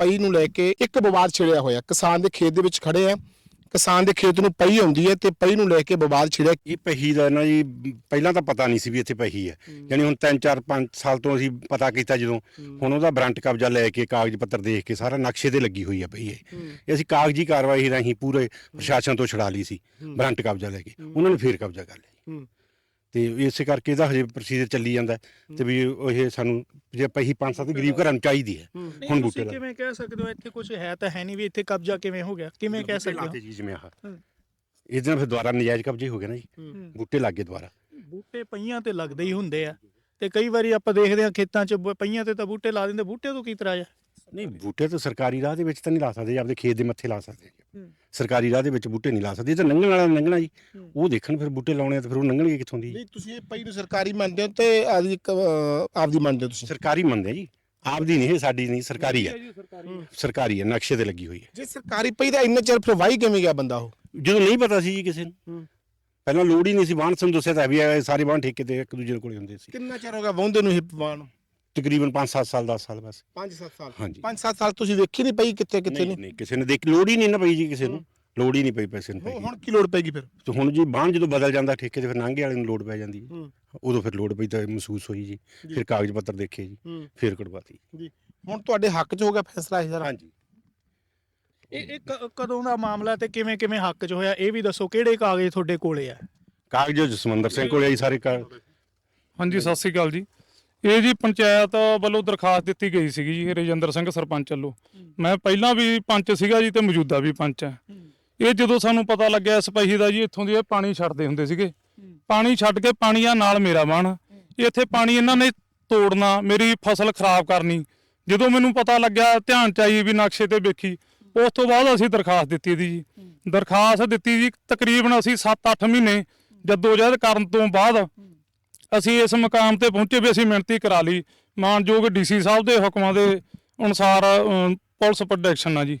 ਪਈ ਨੂੰ ਲੈ ਕੇ ਇੱਕ ਵਿਵਾਦ ਛਿੜਿਆ ਹੋਇਆ। ਕਿਸਾਨ ਦੇ ਖੇਤ ਦੇ ਵਿੱਚ ਖੜੇ ਆ। ਕਿਸਾਨ ਦੇ ਖੇਤ ਨੂੰ ਪਈ ਆਉਂਦੀ ਹੈ ਤੇ ਪਈ ਨੂੰ ਲੈ ਕੇ ਵਿਵਾਦ ਛਿੜਿਆ। ਇਹ ਪਹੀ ਦਾ ਨਾ ਜੀ ਪਹਿਲਾਂ ਤਾਂ ਪਤਾ ਨਹੀਂ ਸੀ ਵੀ ਇੱਥੇ ਪਹੀ ਹੈ। ਯਾਨੀ ਹੁਣ 3 4 5 ਸਾਲ ਤੋਂ ਅਸੀਂ ਪਤਾ ਕੀਤਾ ਜਦੋਂ। ਹੁਣ ਉਹਦਾ ਬਰੰਟ ਕਬਜ਼ਾ ਲੈ ਕੇ ਕਾਗਜ਼ ਪੱਤਰ ਦੇਖ ਕੇ ਸਾਰਾ ਨਕਸ਼ੇ ਤੇ ਲੱਗੀ ਹੋਈ ਹੈ ਪਈ ਇਹ। ਇਹ ਅਸੀਂ ਕਾਗਜ਼ੀ ਕਾਰਵਾਈ ਰਾਹੀਂ ਪੂਰੇ ਪ੍ਰਸ਼ਾਸਨ ਤੋਂ ਛੁਡਾ ਲਈ ਸੀ ਬਰੰਟ ਕਬਜ਼ਾ ਲੈ ਕੇ। ਉਹਨਾਂ ਨੇ ਫੇਰ ਕਬਜ਼ਾ ਕਰ ਲਿਆ ਹੂੰ। ਤੇ ਇਸੇ ਕਰਕੇ ਇਹਦਾ ਹਜੇ ਪ੍ਰੋਸੀਜਰ ਚੱਲੀ ਜਾਂਦਾ ਹੈ ਤੇ ਵੀ ਇਹ ਸਾਨੂੰ ਜੇ ਪਹੀ ਪੰਜ ਸੱਤ ਗਰੀਬ ਘਰਾਂ ਨੂੰ ਚਾਹੀਦੀ ਹੈ ਹੁਣ ਬੂਟੇ ਲਾ ਕਿਵੇਂ ਕਹਿ ਸਕਦੇ ਹੋ ਇੱਥੇ ਕੁਝ ਹੈ ਤਾਂ ਹੈ ਨਹੀਂ ਵੀ ਇੱਥੇ ਕਬਜ਼ਾ ਕਿਵੇਂ ਹੋ ਗਿਆ? ਕਿਵੇਂ ਕਹਿ ਸਕਦੇ ਹੋ? ਜੀ ਜਿਵੇਂ ਆਹ। ਹੂੰ। ਇਹਦੇ ਨਾਲ ਫਿਰ ਦੁਬਾਰਾ ਨਜਾਇਜ਼ ਕਬਜ਼ੇ ਹੋ ਗਏ ਨਾ ਜੀ। ਬੂਟੇ ਲੱਗੇ ਦੁਬਾਰਾ। ਬੂਟੇ ਪਈਆਂ ਤੇ ਲੱਗਦੇ ਹੀ ਹੁੰਦੇ ਆ। ਤੇ ਕਈ ਵਾਰੀ ਆਪਾਂ ਦੇਖਦੇ ਆ ਖੇਤਾਂ 'ਚ ਬ- ਪਈਆਂ ਤੇ ਤਾਂ ਬੂਟੇ ਲਾ ਦਿੰਦੇ। ਬੂਟੇ ਤੋਂ ਕੀ ਤਰਾਜ ਨਹੀਂ ਬੂਟੇ ਤਾਂ ਸਰਕਾਰੀ ਰਾਹ ਦੇ ਵਿੱਚ ਤਾਂ ਨਹੀਂ ਲਾ ਸਕਦੇ ਜੀ, ਆਪਦੇ ਖੇਤ ਦੇ ਮੱਥੇ ਲਾ ਸਕਦੇ। ਸਰਕਾਰੀ ਰਾਹ ਦੇ ਵਿੱਚ ਬੂਟੇ ਨਹੀਂ ਲਾ ਸਕਦੇ ਇਹ ਤਾਂ ਲੰਘਣ ਵਾਲਾ ਲੰਘਣਾ ਜੀ। ਉਹ ਦੇਖਣ ਫਿਰ ਬੂਟੇ ਲਾਉਣੇ ਆ ਤਾਂ ਫਿਰ ਉਹ ਲੰਘਣਗੇ ਕਿੱਥੋਂ ਦੀ? ਨਹੀਂ ਤੁਸੀਂ ਇਹ ਪਈ ਨੂੰ ਸਰਕਾਰੀ ਮੰਨਦੇ ਹੋ ਤੇ ਆਪਦੀ ਇੱਕ, ਅਹ, ਆਪਦੀ ਮੰਨਦੇ ਹੋ ਤੁਸੀਂ? ਸਰਕਾਰੀ ਮੰਨਦੇ ਆ ਜੀ। ਆਪਦੀ ਨਹੀਂ ਇਹ ਸਾਡੀ ਨਹੀਂ ਸਰਕਾਰੀ ਹੈ ਸਰਕਾਰੀ ਹੈ ਨਕਸ਼ੇ ਤੇ ਲੱਗੀ ਹੋਈ ਹੈ ਜੇ ਸਰਕਾਰੀ ਪਈ ਦਾ ਇੰਨਾ ਚਿਰ ਫਿਰ ਵਾਹੀ ਕਿਵੇਂ ਗਿਆ ਬੰਦਾ ਉਹ? ਜਦੋਂ ਨਹੀਂ ਪਤਾ ਸੀ ਜੀ ਕਿਸੇ ਨੂੰ। ਹੂੰ। ਪਹਿਲਾਂ ਲੋੜ ਹੀ ਨਹੀਂ ਸੀ ਬਾਣ ਸਾਨੂੰ ਦੱਸਿਆ ਤਾਂ ਵੀ ਇਹ ਸਾਰੇ ਬਾਣ ਠੇਕੇ ਤੇ ਇੱਕ ਦੂਜੇ ਕੋਲੇ ਹੁੰਦੇ ਸੀ। ਕਿੰਨਾ ਚਿਰ ਹੋ ਗਿਆ ਵਾਹੁੰਦੇ ਨੂੰ ਇਹ ਪਵਾਨ ਤਕਰੀਬਨ 5-7 ਸਾਲ 10 ਸਾਲ ਬਸ। 5-7 ਸਾਲ। ਹਾਂਜੀ। 5-7 ਸਾਲ ਤੁਸੀਂ ਵੇਖੀ ਨਹੀਂ ਪਈ ਕਿੱਥੇ ਕਿੱਥੇ ਨਹੀਂ ਨਹੀਂ? ਨਹੀਂ ਕਿਸੇ ਨੇ ਦੇਖ ਲੋੜ ਹੀ ਨਹੀਂ ਨਾ ਪਈ ਜੀ ਕਿਸੇ ਨੂੰ। ਲੋੜ ਹੀ ਨਹੀਂ ਪਈ ਪੈਸੇ ਨੂੰ ਹੁਣ- ਪਈ ਹੁਣ ਕੀ ਲੋੜ ਪੈਗੀ ਫਿਰ? ਤੇ ਹੁਣ ਜੀ ਬਾਣ ਜਦੋਂ ਬਦਲ ਜਾਂਦਾ ਠੇਕੇ ਤੇ ਫਿਰ ਨਾਂਗੇ ਵਾਲੇ ਨੂੰ ਲੋੜ ਪੈ ਜਾਂਦੀ ਹੈ ਹੂੰ। ਉਦੋਂ ਫਿਰ ਲੋੜ ਪਈ ਤਾਂ ਮਹਿਸੂਸ ਹੋਈ ਜੀ। ਫਿਰ ਕਾਗਜ਼ ਪੱਤਰ ਦੇਖੇ ਜੀ। ਹੂੰ। ਫਿਰ ਕਢਵਾਤੀ। ਜੀ। ਹੁਣ ਤੁਹਾਡੇ ਹੱਕ 'ਚ ਹੋ ਗਿਆ ਫੈਸਲਾ ਇਹ ਸਾਰਾ ਹਾਂਜੀ। ਇਹ ਇਹ ਕ- ਕਦੋਂ ਦਾ ਮਾਮਲਾ ਤੇ ਕਿਵੇਂ ਕਿਵੇਂ ਹੱਕ 'ਚ ਹੋਇਆ? ਇਹ ਵੀ ਦੱਸੋ ਕਿਹੜੇ ਕਾਗਜ਼ ਤੁਹਾਡੇ ਕੋਲੇ ਆ? ਕਾਗਜ਼ ਜਸਵੰਦਰ ਸਿੰਘ ਕੋਲੇ ਆਈ ਸਾਰੇ ਕਾ- ਹਾਂਜੀ ਸਤਿ ਸ੍ਰੀ ਅਕਾਲ ਜੀ। ਇਹ ਜੀ ਪੰਚਾਇਤ ਵੱਲੋਂ ਦਰਖਾਸਤ ਦਿੱਤੀ ਗਈ ਸੀਗੀ ਜੀ ਰਜਿੰਦਰ ਸਿੰਘ ਸਰਪੰਚ ਵੱਲੋਂ। ਮੈਂ ਪਹਿਲਾਂ ਵੀ ਪੰਚ ਸੀਗਾ ਜੀ ਤੇ ਮੌਜੂਦਾ ਵੀ ਪੰਚ ਹੈ। ਇਹ ਜਦੋਂ ਸਾਨੂੰ ਪਤਾ ਲੱਗਿਆ ਇਸ ਪਹੀ ਦਾ ਜੀ ਇੱਥੋਂ ਦੀ ਇਹ ਪਾਣੀ ਛੱਡਦੇ ਹੁੰਦੇ ਸੀਗੇ। ਪਾਣੀ ਛੱਡ ਕੇ ਪਾਣੀਆਂ ਨਾਲ ਮੇਰਾ ਬਣ ਇੱਥੇ ਪਾਣੀ ਇਹਨਾਂ ਨੇ ਤੋੜਨਾ ਮੇਰੀ ਫਸਲ ਖਰਾਬ ਕਰਨੀ। ਜਦੋਂ ਮੈਨੂੰ ਪਤਾ ਲੱਗਿਆ ਧਿਆਨ ਚ ਆਈ ਵੀ ਨਕਸ਼ੇ ਤੇ ਵੇਖੀ ਉਸ ਤੋਂ ਬਾਅਦ ਅਸੀਂ ਦਰਖਾਸਤ ਦਿੱਤੀ ਦੀ ਜੀ। ਦਰਖਾਸਤ ਦਿੱਤੀ ਜੀ ਤਕਰੀਬਨ ਅਸੀਂ 7-8 ਮਹੀਨੇ ਜਦੋਜਹਿਦ ਕਰਨ ਤੋਂ ਬਾਅਦ ਅਸੀਂ ਇਸ ਮਕਾਮ ਤੇ ਪਹੁੰਚੇ ਵੀ ਅਸੀਂ ਮਿਹਨਤੀ ਕਰਾ ਲਈ। ਮਾਨਯੋਗ ਡੀਸੀ ਸਾਹਿਬ ਦੇ ਹੁਕਮਾਂ ਦੇ ਅਨੁਸਾਰ ਪੁਲਿਸ ਪ੍ਰੋਟੈਕਸ਼ਨ ਆ ਜੀ।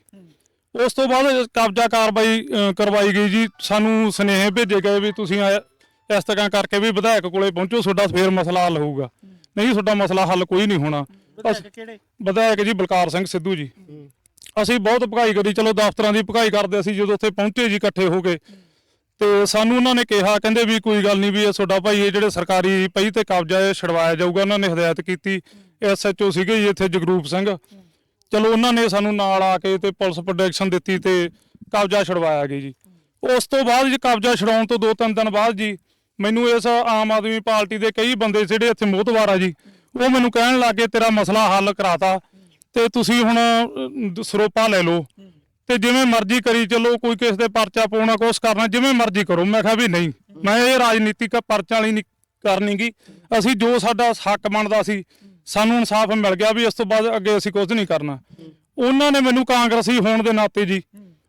ਉਸ ਤੋਂ ਬਾਅਦ ਕਬਜ਼ਾ ਕਾਰਵਾਈ ਕਰਵਾਈ ਗਈ ਜੀ। ਸਾਨੂੰ ਸੁਨੇਹੇ ਭੇਜੇ ਗਏ ਵੀ ਤੁਸੀਂ ਇਸ ਤਰ੍ਹਾਂ ਕਰਕੇ ਵੀ ਵਿਧਾਇਕ ਕੋਲੇ ਪਹੁੰਚੋ ਤੁਹਾਡਾ ਫੇਰ ਮਸਲਾ ਹੱਲ ਹੋਊਗਾ। ਨਹੀਂ ਤੁਹਾਡਾ ਮਸਲਾ ਹੱਲ ਕੋਈ ਨਹੀਂ ਹੋਣਾ। ਵਿਧਾਇਕ ਜੀ ਬਲਕਾਰ ਸਿੰਘ ਸਿੱਧੂ ਜੀ। ਅਸੀਂ ਬਹੁਤ ਭਗਾਈ ਕਰੀ। ਚਲੋ ਦਫ਼ਤਰਾਂ ਦੀ ਭਗਾਈ ਕਰਦੇ ਅਸੀਂ ਜਦੋਂ ਉੱਥੇ ਪਹੁੰਚੇ ਜੀ ਇਕੱਠੇ ਹੋ ਕੇ। ਤੇ ਸਾਨੂੰ ਉਹਨਾਂ ਨੇ ਕਿਹਾ, ਕਹਿੰਦੇ ਵੀ ਕੋਈ ਗੱਲ ਨਹੀਂ ਵੀ ਇਹ ਤੁਹਾਡਾ ਭਾਈ, ਇਹ ਜਿਹੜੇ ਸਰਕਾਰੀ ਪਈ ਤੇ ਕਬਜ਼ਾ ਇਹ ਛਡਵਾਇਆ ਜਾਊਗਾ, ਉਹਨਾਂ ਨੇ ਹਦਾਇਤ ਕੀਤੀ। ਐਸਐਚਓ ਸੀਗੇ ਜੀ ਇੱਥੇ ਜਗਰੂਪ ਸਿੰਘ। ਚਲੋ ਉਹਨਾਂ ਨੇ ਸਾਨੂੰ ਨਾਲ ਆ ਕੇ ਤੇ ਪੁਲਿਸ ਪ੍ਰੋਟੈਕਸ਼ਨ ਦਿੱਤੀ ਤੇ ਕਬਜ਼ਾ ਛਡਵਾਇਆ ਗਿਆ ਜੀ। ਉਸ ਤੋਂ ਬਾਅਦ ਜੀ ਕਬਜ਼ਾ ਛਡਾਉਣ ਤੋਂ ਦੋ ਤਿੰਨ ਦਿਨ ਬਾਅਦ ਜੀ, ਮੈਨੂੰ ਇਸ ਆਮ ਆਦਮੀ ਪਾਰਟੀ ਦੇ ਕਈ ਬੰਦੇ ਜਿਹੜੇ ਇੱਥੇ ਮੋਹਤਵਾਰ ਆ ਜੀ, ਉਹ ਮੈਨੂੰ ਕਹਿਣ ਲੱਗੇ ਤੇਰਾ ਮਸਲਾ ਹੱਲ ਕਰਾਤਾ ਤੇ ਤੁਸੀਂ ਹੁਣ ਸਰੋਪਾ ਲੈ ਲਓ। ਤੇ ਜਿਵੇਂ ਮਰਜ਼ੀ ਕਰੀ ਚੱਲੋ, ਕੋਈ ਕਿਸੇ ਦੇ ਪਰਚਾ ਪਾਉਣਾ ਕੁਛ ਕਰਨਾ, ਜਿਵੇਂ ਮਰਜ਼ੀ ਕਰੋ। ਮੈਂ ਕਿਹਾ ਵੀ ਨਹੀਂ। ਮੈਂ ਇਹ ਰਾਜਨੀਤਿਕ ਪਰਚਾ ਵਾਲੀ ਨਹੀਂ ਕਰਨੀਗੀ। ਅਸੀਂ ਜੋ ਸਾਡਾ ਹੱਕ ਬਣਦਾ ਸੀ, ਸਾਨੂੰ ਇਨਸਾਫ ਮਿਲ ਗਿਆ ਵੀ ਇਸ ਤੋਂ ਬਾਅਦ ਅੱਗੇ ਅਸੀਂ ਕੁਝ ਨਹੀਂ ਕਰਨਾ। ਉਹਨਾਂ ਨੇ ਮੈਨੂੰ ਕਾਂਗਰਸੀ ਹੋਣ ਦੇ ਨਾਤੇ ਜੀ,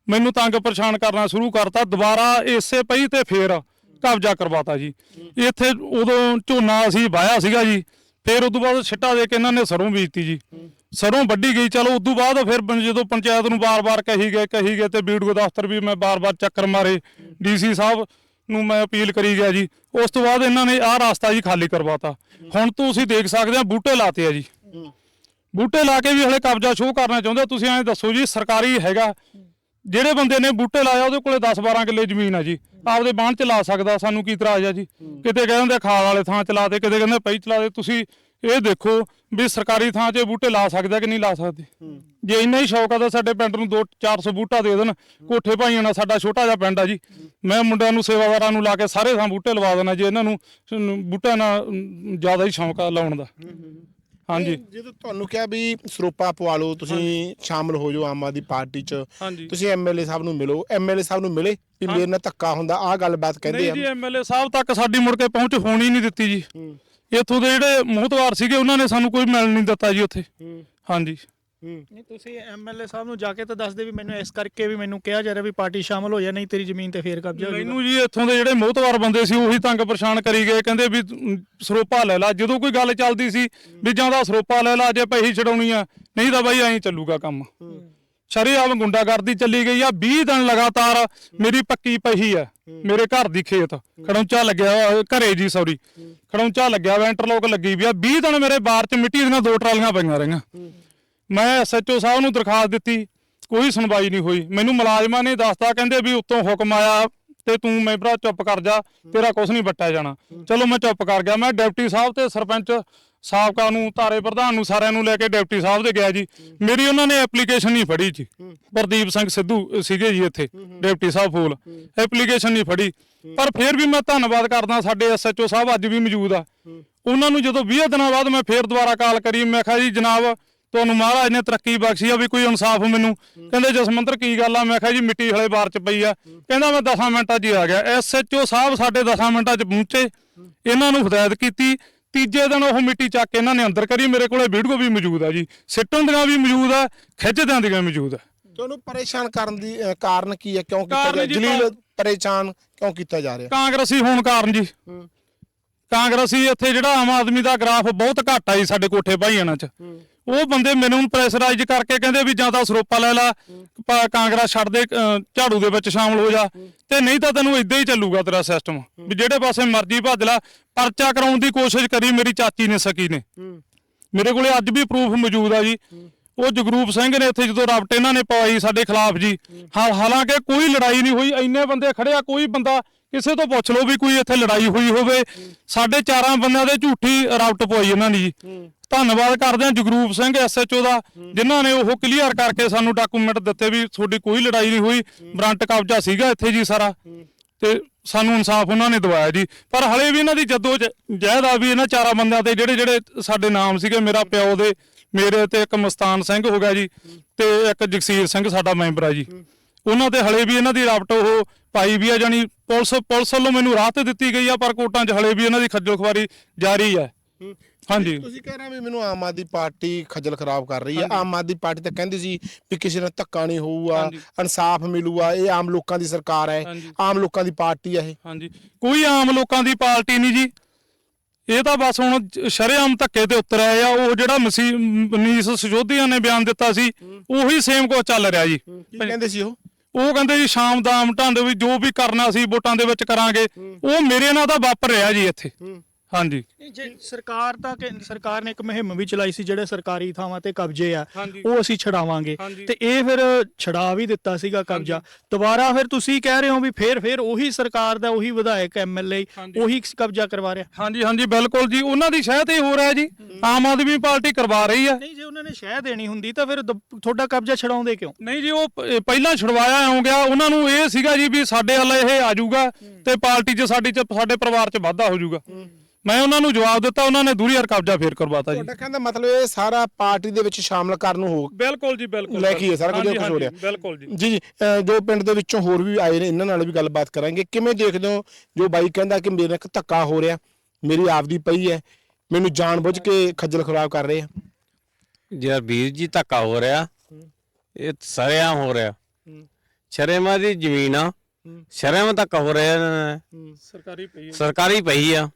ਮੈਨੂੰ ਤੰਗ ਪਰੇਸ਼ਾਨ ਕਰਨਾ ਸ਼ੁਰੂ ਕਰਤਾ। ਦੁਬਾਰਾ ਇਸੇ ਪਈ ਤੇ ਫੇਰ ਕਬਜ਼ਾ ਕਰਵਾਤਾ ਜੀ। ਇੱਥੇ ਉਦੋਂ ਝੋਨਾ ਅਸੀਂ ਵਾਇਆ ਸੀਗਾ ਜੀ, ਫਿਰ ਤੋਂ ਬਾਅਦ ਛਿੱਟਾ ਦੇ ਕੇ ਇਹਨਾਂ ਨੇ ਸਰੋਂ ਬੀਜਤੀ ਜੀ। ਸਰੋਂ ਵੱਢੀ ਗਈ ਚਲੋ ਉਦੋਂ ਬਾਅਦ ਫਿਰ ਜਦੋਂ ਪੰਚਾਇਤ ਨੂੰ ਬਾਰ-ਬਾਰ ਕਹੀ ਗਏ ਕਹੀ ਗਏ ਤੇ ਵੀਡੀਓ ਦਫ਼ਤਰ ਵੀ ਮੈਂ ਬਾਰ-ਬਾਰ ਚੱਕਰ ਮਾਰੇ। ਡੀਸੀ ਸਾਹਿਬ ਨੂੰ ਮੈਂ ਅਪੀਲ ਕਰੀ ਗਿਆ ਜੀ। ਉਸ ਤੋਂ ਬਾਅਦ ਇਹਨਾਂ ਨੇ ਆਹ ਰਾਸਤਾ ਜੀ ਖਾਲੀ ਕਰਵਾਤਾ। ਹੁਣ ਤੁਸੀਂ ਦੇਖ ਸਕਦੇ ਆ ਬੂਟੇ ਲਾਤੇ ਆ ਜੀ। ਬੂਟੇ ਲਾ ਕੇ ਵੀ ਹਲੇ ਕਬਜ਼ਾ ਸ਼ੋਅ ਕਰਨਾ ਚਾਹੁੰਦੇ। ਤੁਸੀਂ ਐਂ ਦੱਸੋ ਜੀ ਸਰਕਾਰੀ ਹੈਗਾ। ਜਿਹੜੇ ਬੰਦੇ ਨੇ ਬੂਟੇ ਲਾਇਆ ਉਹਦੇ ਕੋਲੇ 10-12 ਕਿੱਲੇ ਜ਼ਮੀਨ ਆ ਜੀ। ਆਪਦੇ ਬਾਣ ਚ ਲਾ ਸਕਦਾ ਸਾਨੂੰ ਕੀ ਇਤਰਾਜ਼ ਆ ਜੀ? ਕਿਤੇ ਕਹਿੰਦੇ ਖਾਲ ਵਾਲੇ ਥਾਂ ਚ ਲਾ ਦੇ ਕਿਤੇ ਕਹਿੰਦੇ ਪਈ ਚਲਾ ਦੇ। ਤੁਸੀਂ ਇਹ ਦੇਖੋ ਵੀ ਸਰਕਾਰੀ ਥਾਂ 'ਚ ਬੂਟੇ ਲਾ ਸਕਦਾ ਕਿ ਨਹੀਂ ਲਾ ਸਕਦੇ? ਜੇ ਇੰਨਾ ਹੀ ਸ਼ੌਕ ਆ ਤਾਂ ਸਾਡੇ ਪਿੰਡ ਨੂੰ 2-400 ਬੂਟਾ ਦੇ ਦੇਣ। ਕੋਠੇ ਭਾਈਆਂ ਨਾਲ ਸਾਡਾ ਛੋਟਾ ਜਿਹਾ ਪਿੰਡ ਆ ਜੀ। ਮੈਂ ਮੁੰਡਿਆਂ ਨੂੰ ਸੇਵਾਦਾਰਾਂ ਨੂੰ ਲਾ ਕੇ ਸਾਰੇ ਥਾਂ ਬੂਟੇ ਲਵਾ ਦੇਣਾ ਜੇ ਇਹਨਾਂ ਨੂੰ ਬੂਟਿਆਂ ਨਾਲ ਜ਼ਿਆਦਾ ਹੀ ਸ਼ੌਕ ਆ ਲਾਉਣ ਦਾ। ਹਾਂਜੀ। ਜਦੋਂ ਤੁਹਾਨੂੰ ਕਿਹਾ ਵੀ ਸਰੋਪਾ ਪਵਾ ਲਓ ਤੁਸੀਂ ਸ਼ਾਮਲ ਹੋ ਜਾਓ ਆਮ ਆਦਮੀ ਪਾਰਟੀ 'ਚ ਹਾਂਜੀ। ਤੁਸੀਂ ਐਮਐਲਏ ਸਾਹਿਬ ਨੂੰ ਮਿਲੋ। ਐਮਐਲਏ ਸਾਹਿਬ ਨੂੰ ਮਿਲੇ ਵੀ ਮੇਰੇ ਨਾਲ ਧੱਕਾ ਹੁੰਦਾ ਆਹ ਗੱਲਬਾਤ ਕਹਿੰਦੇ ਨਹੀਂ ਆ ਜੀ ਐਮਐਲਏ ਸਾਹਿਬ ਤੱਕ ਸਾਡੀ ਮੁੜ ਕੇ ਪਹੁੰਚ ਹੋਣੀ ਨਹੀਂ ਦਿੱਤੀ ਜੀ। ਇੱਥੋਂ ਦੇ ਜਿਹੜੇ ਮੋਹਤਵਾਰ ਸੀਗੇ ਉਹਨਾਂ ਨੇ ਸਾਨੂੰ ਕੋਈ ਮਿਲਣ ਨਹੀਂ ਦਿੱਤਾ ਜੀ ਉੱਥੇ। ਹਾਂਜੀ। ਨਹੀਂ ਤੁਸੀਂ ਐਮਐਲਏ ਸਾਹਿਬ ਨੂੰ ਜਾ ਕੇ ਤਾਂ ਦੱਸਦੇ ਵੀ ਮੈਨੂੰ ਇਸ ਕਰਕੇ ਵੀ ਮੈਨੂੰ ਕਿਹਾ ਜਾ ਰਿਹਾ ਵੀ ਪਾਰਟੀ ਸ਼ਾਮਲ ਹੋ ਜਾ ਨਹੀਂ ਤੇਰੀ ਜ਼ਮੀਨ ਤੇ ਫੇਰ ਕਬਜ਼ਾ ਹੋ ਜਾਊਗਾ। ਮੈਨੂੰ ਜੀ ਇੱਥੋਂ ਦੇ ਜਿਹੜੇ ਮੋਹਤਵਾਰ ਬੰਦੇ ਸੀ ਉਹੀ ਤੰਗ ਪਰੇਸ਼ਾਨ ਕਰੀ ਗਏ ਕਹਿੰਦੇ ਵੀ ਤੂੰ ਸਰੋਪਾ ਲੈ ਲੈ। ਜਦੋਂ ਕੋਈ ਗੱਲ ਚੱਲਦੀ ਸੀ ਵੀ ਜਾਂ ਦਾ ਸਰੋਪਾ ਲੈ ਲੈ ਜੇ ਪੈਸੇ ਛਡਾਉਣੀ ਆ ਨਹੀਂ ਤਾਂ ਬਾਈ ਐਂ ਚੱਲੂਗਾ ਕੰਮ। ਸ਼ਰੀਆਮ ਗੁੰਡਾਗਰਦੀ ਚੱਲੀ ਗਈ ਆ 20 ਦਿਨ ਲਗਾਤਾਰ ਮੇਰੀ ਪੱਕੀ ਪਹੀ ਆ ਮੇਰੇ ਘਰ ਦੀ ਖੇਤ ਖੜੌਂਚਾ ਲੱਗਿਆ ਹੋਇਆ- ਘਰੇ ਜੀ ਸੌਰੀ ਖੜੌਂਚਾ ਲੱਗਿਆ ਵਾ ਇੰਟਰਲੋਕ ਲੱਗੀ ਵੀ ਆ 20 ਦਿਨ ਮੇਰੇ ਬਾਰ ਚ ਮਿੱਟੀ ਦੀਆਂ ਦੋ ਟਰਾਲੀਆਂ ਪਈਆਂ ਰਹੀਆਂ। ਮੈਂ ਐਸਐਚਓ ਸਾਹਿਬ ਨੂੰ ਦਰਖਾਸਤ ਦਿੱਤੀ, ਕੋਈ ਸੁਣਵਾਈ ਨਹੀਂ ਹੋਈ। ਮੈਨੂੰ ਮੁਲਾਜ਼ਮਾਂ ਨੇ ਦੱਸਤਾ, ਕਹਿੰਦੇ ਵੀ ਉੱਤੋਂ ਹੁਕਮ ਆਇਆ ਤੇ ਤੂੰ ਮੈਂ ਭਰਾ ਚੁੱਪ ਕਰ ਜਾ, ਤੇਰਾ ਕੁਝ ਨਹੀਂ ਵੱਟਿਆ ਜਾਣਾ। ਚਲੋ ਮੈਂ ਚੁੱਪ ਕਰ ਗਿਆ, ਮੈਂ ਡਿਪਟੀ ਸਾਹਿਬ ਤੇ ਸਰਪੰਚ ਸਾਬਕਾ ਨੂੰ, ਧਾਰੇ ਪ੍ਰਧਾਨ ਨੂੰ ਸਾਰਿਆਂ ਨੂੰ ਲੈ ਕੇ ਡਿਪਟੀ ਸਾਹਿਬ ਦੇ ਗਿਆ ਜੀ। ਮੇਰੀ ਉਹਨਾਂ ਨੇ ਐਪਲੀਕੇਸ਼ਨ ਨਹੀਂ ਫੜੀ ਜੀ। ਪ੍ਰਦੀਪ ਸਿੰਘ ਸਿੱਧੂ ਸੀਗੇ ਜੀ ਇੱਥੇ, ਡਿਪਟੀ ਸਾਹਿਬ ਫੂਲ ਐਪਲੀਕੇਸ਼ਨ ਨਹੀਂ ਫੜੀ। ਪਰ ਫਿਰ ਵੀ ਮੈਂ ਧੰਨਵਾਦ ਕਰਦਾ, ਸਾਡੇ ਐਸਐਚਓ ਸਾਹਿਬ ਅੱਜ ਵੀ ਮੌਜੂਦ ਆ। ਉਹਨਾਂ ਨੂੰ ਜਦੋਂ 20 ਦਿਨਾਂ ਬਾਅਦ ਮੈਂ ਫੇਰ ਦੁਬਾਰਾ ਕਾਲ ਕਰੀ, ਮੈਂ ਕਿਹਾ ਜੀ ਜਨਾਬ ਤੁਹਾਨੂੰ ਮਹਾਰਾਜ ਨੇ ਤਰੱਕੀ ਬਖਸ਼ੀ ਆ ਵੀ ਕੋਈ ਇਨਸਾਫ ਮੈਨੂੰ। ਕਹਿੰਦੇ ਜਸਮੰਦਰ ਕੀ ਗੱਲ ਆ? ਮੈਂ ਕਿਹਾ ਜੀ ਮਿੱਟੀ ਹਲੇ ਬਾਰ ਚ ਪਈ ਆ। ਕਹਿੰਦਾ ਮੈਂ 10 ਮਿੰਟਾਂ 'ਚ ਹੀ ਆ ਗਿਆ। ਐਸਐਚਓ ਸਾਹਿਬ ਸਾਡੇ 10 ਮਿੰਟਾਂ 'ਚ ਪਹੁੰਚੇ। ਇਹਨਾਂ ਨੂੰ ਹਦਾਇਤ ਕੀਤੀ। ਤੀਜੇ ਦਿਨ ਉਹ ਮਿੱਟੀ ਚੱਕ ਕੇ ਇਹਨਾਂ ਨੇ ਅੰਦਰ ਕਰੀ। ਮੇਰੇ ਕੋਲੇ ਵੀਡੀਓ ਵੀ ਮੌਜੂਦ ਆ ਜੀ। ਸਿੱਟਣ ਦੀਆਂ ਵੀ ਮੌਜੂਦ ਆ ਖਿੱਚਦਿਆਂ ਦੀਆਂ ਮੌਜੂਦ ਆ। ਤੁਹਾਨੂੰ ਪਰੇਸ਼ਾਨ ਕਰਨ ਦੀ ਕਾਰਨ ਕੀ ਹੈ ਕਿਉਂ ਕੀਤਾ ਜੀ ਜਲੀਲ ਪਰੇਸ਼ਾਨ ਕਿਉਂ ਕੀਤਾ ਜਾ ਰਿਹਾ? ਕਾਂਗਰਸੀ ਹੋਣ ਕਾਰਨ ਜੀ। ਕਾਂਗਰਸੀ ਇੱਥੇ ਜਿਹੜਾ ਆਮ ਆਦਮੀ ਦਾ ਗ੍ਰਾਫ ਬਹੁਤ ਘੱਟ ਆ ਜੀ ਸਾਡੇ ਕੋਠੇ ਭਾਈਆਣਾ ਚ। ਉਹ ਬੰਦੇ ਮੈਨੂੰ ਪ੍ਰੈਸ਼ਰਾਈਜ਼ ਕਰਕੇ ਕਹਿੰਦੇ ਵੀ ਜਾਂ ਤਾਂ ਸਰੋਪਾ ਲੈ ਲਾ ਕਾਂਗਰਸ ਛੱਡ ਦੇ ਝਾੜੂ ਦੇ ਵਿੱਚ ਸ਼ਾਮਲ ਹੋ ਜਾ। ਤੇ ਨਹੀਂ ਤਾਂ ਤੈਨੂੰ ਇਦਾਂ ਹੀ ਚੱਲੂਗਾ ਤੇਰਾ ਸਿਸਟਮ ਵੀ ਜਿਹੜੇ ਪਾਸੇ ਮਰਜ਼ੀ ਭੱਜ ਲੈ ਪਰਚਾ ਕਰਾਉਣ ਦੀ ਕੋਸ਼ਿਸ਼ ਕਰੀ ਮੇਰੀ ਚਾਚੀ ਨੇ ਸਕੀ ਨੇ। ਮੇਰੇ ਕੋਲੇ ਅੱਜ ਵੀ ਪ੍ਰੂਫ ਮੌਜੂਦ ਆ ਜੀ। ਉਹ ਜਗਰੂਪ ਸਿੰਘ ਨੇ ਇੱਥੇ ਜਦੋਂ ਰਬਟ ਇਹਨਾਂ ਨੇ ਪਵਾਈ ਸਾਡੇ ਖਿਲਾਫ ਜੀ। ਹਾਲਾਂਕਿ ਕੋਈ ਲੜਾਈ ਨਹੀਂ ਹੋਈ ਇੰਨੇ ਬੰਦੇ ਖੜੇ ਆ ਕੋਈ ਬੰਦਾ ਕਿਸੇ ਤੋਂ ਪੁੱਛ ਲਓ ਵੀ ਕੋਈ ਇੱਥੇ ਲੜਾਈ ਹੋਈ ਹੋਵੇ। ਸਾਡੇ ਚਾਰਾਂ ਬੰਦਿਆਂ ਦੇ ਝੂਠੀ ਰਬਟ ਪਵਾਈ ਇਹਨਾਂ ਨੇ ਜੀ। ਧੰਨਵਾਦ ਕਰਦੇ ਹਾਂ ਜਗਰੂਪ ਸਿੰਘ ਐਸਐਚਓ ਦਾ ਜਿਨ੍ਹਾਂ ਨੇ ਉਹ ਕਲੀਅਰ ਕਰਕੇ ਸਾਨੂੰ ਡਾਕੂਮੈਂਟ ਦਿੱਤੇ ਵੀ ਤੁਹਾਡੀ ਕੋਈ ਲੜਾਈ ਨਹੀਂ ਹੋਈ ਬਰੰਟ ਕਬਜ਼ਾ ਸੀਗਾ ਇੱਥੇ ਜੀ ਸਾਰਾ। ਤੇ ਸਾਨੂੰ ਇਨਸਾਫ ਉਹਨਾਂ ਨੇ ਦਵਾਇਆ ਜੀ। ਪਰ ਹਲੇ ਵੀ ਇਹਨਾਂ ਦੀ ਜੱਦੋ ਜਹਿਦ ਆ ਵੀ ਇਹਨਾਂ ਚਾਰਾਂ ਬੰਦਿਆਂ ਤੇ ਜਿਹੜੇ ਜਿਹੜੇ ਸਾਡੇ ਨਾਮ ਸੀਗੇ ਮੇਰਾ ਪਿਓ ਦੇ ਮੇਰੇ ਤੇ ਇੱਕ ਮਸਤਾਨ ਸਿੰਘ ਹੋ ਗਿਆ ਜੀ ਤੇ ਇੱਕ ਜਗਸੀਰ ਸਿੰਘ ਸਾਡਾ ਮੈਂਬਰ ਆ ਜੀ। ਉਹਨਾਂ ਤੇ ਹਲੇ ਵੀ ਇਹਨਾਂ ਦੀ ਰਾਬਟ ਉਹ ਪਾਈ ਵੀ ਆ ਜਾਨੀ ਪੁਲਿਸ ਪੁਲਿਸ ਵੱਲੋਂ ਮੈਨੂੰ ਰਾਹਤ ਦਿੱਤੀ ਗਈ ਆ ਪਰ ਕੋਰਟਾਂ 'ਚ ਹਲੇ ਵੀ ਇਹਨਾਂ ਦੀ ਖੱਜਲ ਖੁਆਰੀ ਜਾਰੀ ਹੈ। ਹਾਂਜੀ। ਤੁਸੀਂ ਕਹਿ ਰਹੇ ਹੋ ਵੀ ਮੈਨੂੰ ਆਮ ਆਦਮੀ ਪਾਰਟੀ ਖੱਜਲ ਖਰਾਬ ਕਰ ਰਹੀ ਹੈ ਆਮ ਆਦਮੀ ਪਾਰਟੀ ਤਾਂ ਕਹਿੰਦੀ ਸੀ ਵੀ ਕਿਸੇ ਨਾਲ ਧੱਕਾ ਨਹੀਂ ਹੋਊਗਾ। ਇਨਸਾਫ ਮਿਲੂਗਾ ਇਹ ਆਮ ਲੋਕਾਂ ਦੀ ਸਰਕਾਰ ਹੈ। ਆਮ ਲੋਕਾਂ ਦੀ ਪਾਰਟੀ ਹੈ ਇਹ। ਹਾਂਜੀ। ਕੋਈ ਆਮ ਲੋਕਾਂ ਦੀ ਪਾਰਟੀ ਨਹੀਂ ਜੀ। ਇਹ ਤਾਂ ਬਸ ਹੁਣ ਸ਼ਰੇਆਮ ਧੱਕੇ ਤੇ ਉਤਰ ਆਏ ਆ। ਉਹ ਜਿਹੜਾ ਮਨੀਸ਼ ਸਿਸੋਦੀਆ ਨੇ ਬਿਆਨ ਦਿੱਤਾ ਸੀ ਉਹੀ ਸੇਮ ਕੁਝ ਚੱਲ ਰਿਹਾ ਜੀ। ਕੀ ਕਹਿੰਦੇ ਸੀ ਉਹ? ਉਹ ਕਹਿੰਦੇ ਜੀ ਸ਼ਾਮ ਦਾਮ ਢੰਡ ਵੀ ਜੋ ਵੀ ਕਰਨਾ ਸੀ ਵੋਟਾਂ ਦੇ ਵਿੱਚ ਕਰਾਂਗੇ। ਉਹ ਮੇਰੇ ਨਾਲ ਤਾਂ ਵਾਪਰ ਰਿਹਾ ਜੀ ਇੱਥੇ। ਹਾਂਜੀ। ਜੇ ਸਰਕਾਰ ਤਾਂ ਕਿ ਸਰਕਾਰ ਨੇ ਇੱਕ ਮੁਹਿੰਮ ਵੀ ਚਲਾਈ ਸੀ ਜਿਹੜੇ ਸਰਕਾਰੀ ਥਾਵਾਂ ਤੇ ਕਬਜ਼ੇ ਆ ਹਾਂਜੀ। ਉਹ ਅਸੀਂ ਛਡਾਵਾਂਗੇ। ਹਾਂਜੀ। ਤੇ ਇਹ ਫਿਰ ਛਡਾ ਵੀ ਦਿੱਤਾ ਸੀਗਾ ਕਬਜ਼ਾ। ਦੁਬਾਰਾ ਫਿਰ ਤੁਸੀਂ ਕਹਿ ਰਹੇ ਹੋ ਵੀ ਫੇਰ ਫੇਰ ਉਹੀ ਸਰਕਾਰ ਦਾ ਉਹੀ ਵਿਧਾਇਕ ਐਮਐਲਏ ਹਾਂਜੀ। ਉਹੀ ਕਬਜ਼ਾ ਕਰਵਾ ਰਿਹਾ। ਹਾਂਜੀ ਹਾਂਜੀ ਬਿਲਕੁਲ ਜੀ। ਉਹਨਾਂ ਦੀ ਸ਼ਹਿ ਤੇ ਹੋ ਰਿਹਾ ਜੀ ਆਮ ਆਦਮੀ ਪਾਰਟੀ ਕਰਵਾ ਰਹੀ ਹੈ। ਨਹੀਂ ਜੇ ਉਹਨਾਂ ਨੇ ਸ਼ਹਿ ਦੇਣੀ ਹੁੰਦੀ ਤਾਂ ਫਿਰ ਦ- ਤੁਹਾਡਾ ਕਬਜ਼ਾ ਛਡਾਉਂਦੇ ਕਿਉਂ? ਨਹੀਂ ਜੀ ਉਹ ਪ- ਇਹ ਪਹਿਲਾਂ ਛੁਡਵਾਇਆ ਹੋ ਗਿਆ। ਉਹਨਾਂ ਨੂੰ ਇਹ ਸੀਗਾ ਜੀ ਵੀ ਸਾਡੇ ਵੱਲ ਇਹ ਆ ਜਾਊਗਾ ਤੇ ਪਾਰਟੀ 'ਚ ਸਾਡੀ 'ਚ ਸਾਡੇ ਪਰਿਵਾਰ 'ਚ ਵਾਧਾ ਹੋ। ਜਾਊਗਾ ਮੈਂ ਉਹਨਾਂ ਨੂੰ ਜਵਾਬ ਦਿੱਤਾ ਉਹਨਾਂ ਨੇ ਦੂਰੀ ਹਰ ਕਬਜ਼ਾ ਫੇਰ ਕਰਵਾਤਾ ਜੀ। ਤੁਹਾਡਾ ਕਹਿੰਦਾ ਮਤਲਬ ਇਹ ਸਾਰਾ ਪਾਰਟੀ ਦੇ ਵਿੱਚ ਸ਼ਾਮਲ ਕਰਨ ਨੂੰ ਹੋ ਬਿਲਕੁਲ ਜੀ ਬਿਲਕੁਲ ਲੈ ਕੇ ਹੀ ਹੈ ਸਾਰਾ ਕੁਝ ਹਾਂਜੀ, ਕੁਝ ਹੋ ਰਿਹਾ। ਹਾਂਜੀ, ਬਿਲਕੁਲ ਜੀ। ਜੀ ਜੀ ਅਹ ਜੋ ਪਿੰਡ ਦੇ ਵਿੱਚੋਂ ਹੋਰ ਵੀ ਆਏ ਨੇ ਇਹਨਾਂ ਨਾਲ ਵੀ ਗੱਲਬਾਤ ਕਰਾਂਗੇ। ਕਿਵੇਂ ਦੇਖਦੇ ਹੋ ਜੋ ਬਾਈ ਕਹਿੰਦਾ ਕਿ ਮੇਰੇ ਨਾਲ ਇੱਕ ਧੱਕਾ ਹੋ ਰਿਹਾ ਮੇਰੀ ਆਪਦੀ ਪਈ ਹੈ ਮੈਨੂੰ ਜਾਣਬੁੱਝ ਕੇ ਖੱਜਲ ਖਰਾਬ ਕਰ ਰਹੇ ਆ? ਯਾਰ ਵੀਰ ਜੀ ਧੱਕਾ ਹੋ ਰਿਹਾ। ਇਹ ਸਰਿਆਂ ਹੋ ਰਿਹਾ। ਸ਼ਰੇਮਾ ਦੀ ਜ਼ਮੀਨ ਆ। ਸ਼ਰੇਮਾ ਧੱਕਾ ਹੋ ਰਿਹਾ ਇਹਨਾਂ ਨਾਲ। ਸਰਕਾਰੀ ਪਈ ਸਰਕਾਰੀ ਪਈ ਆ।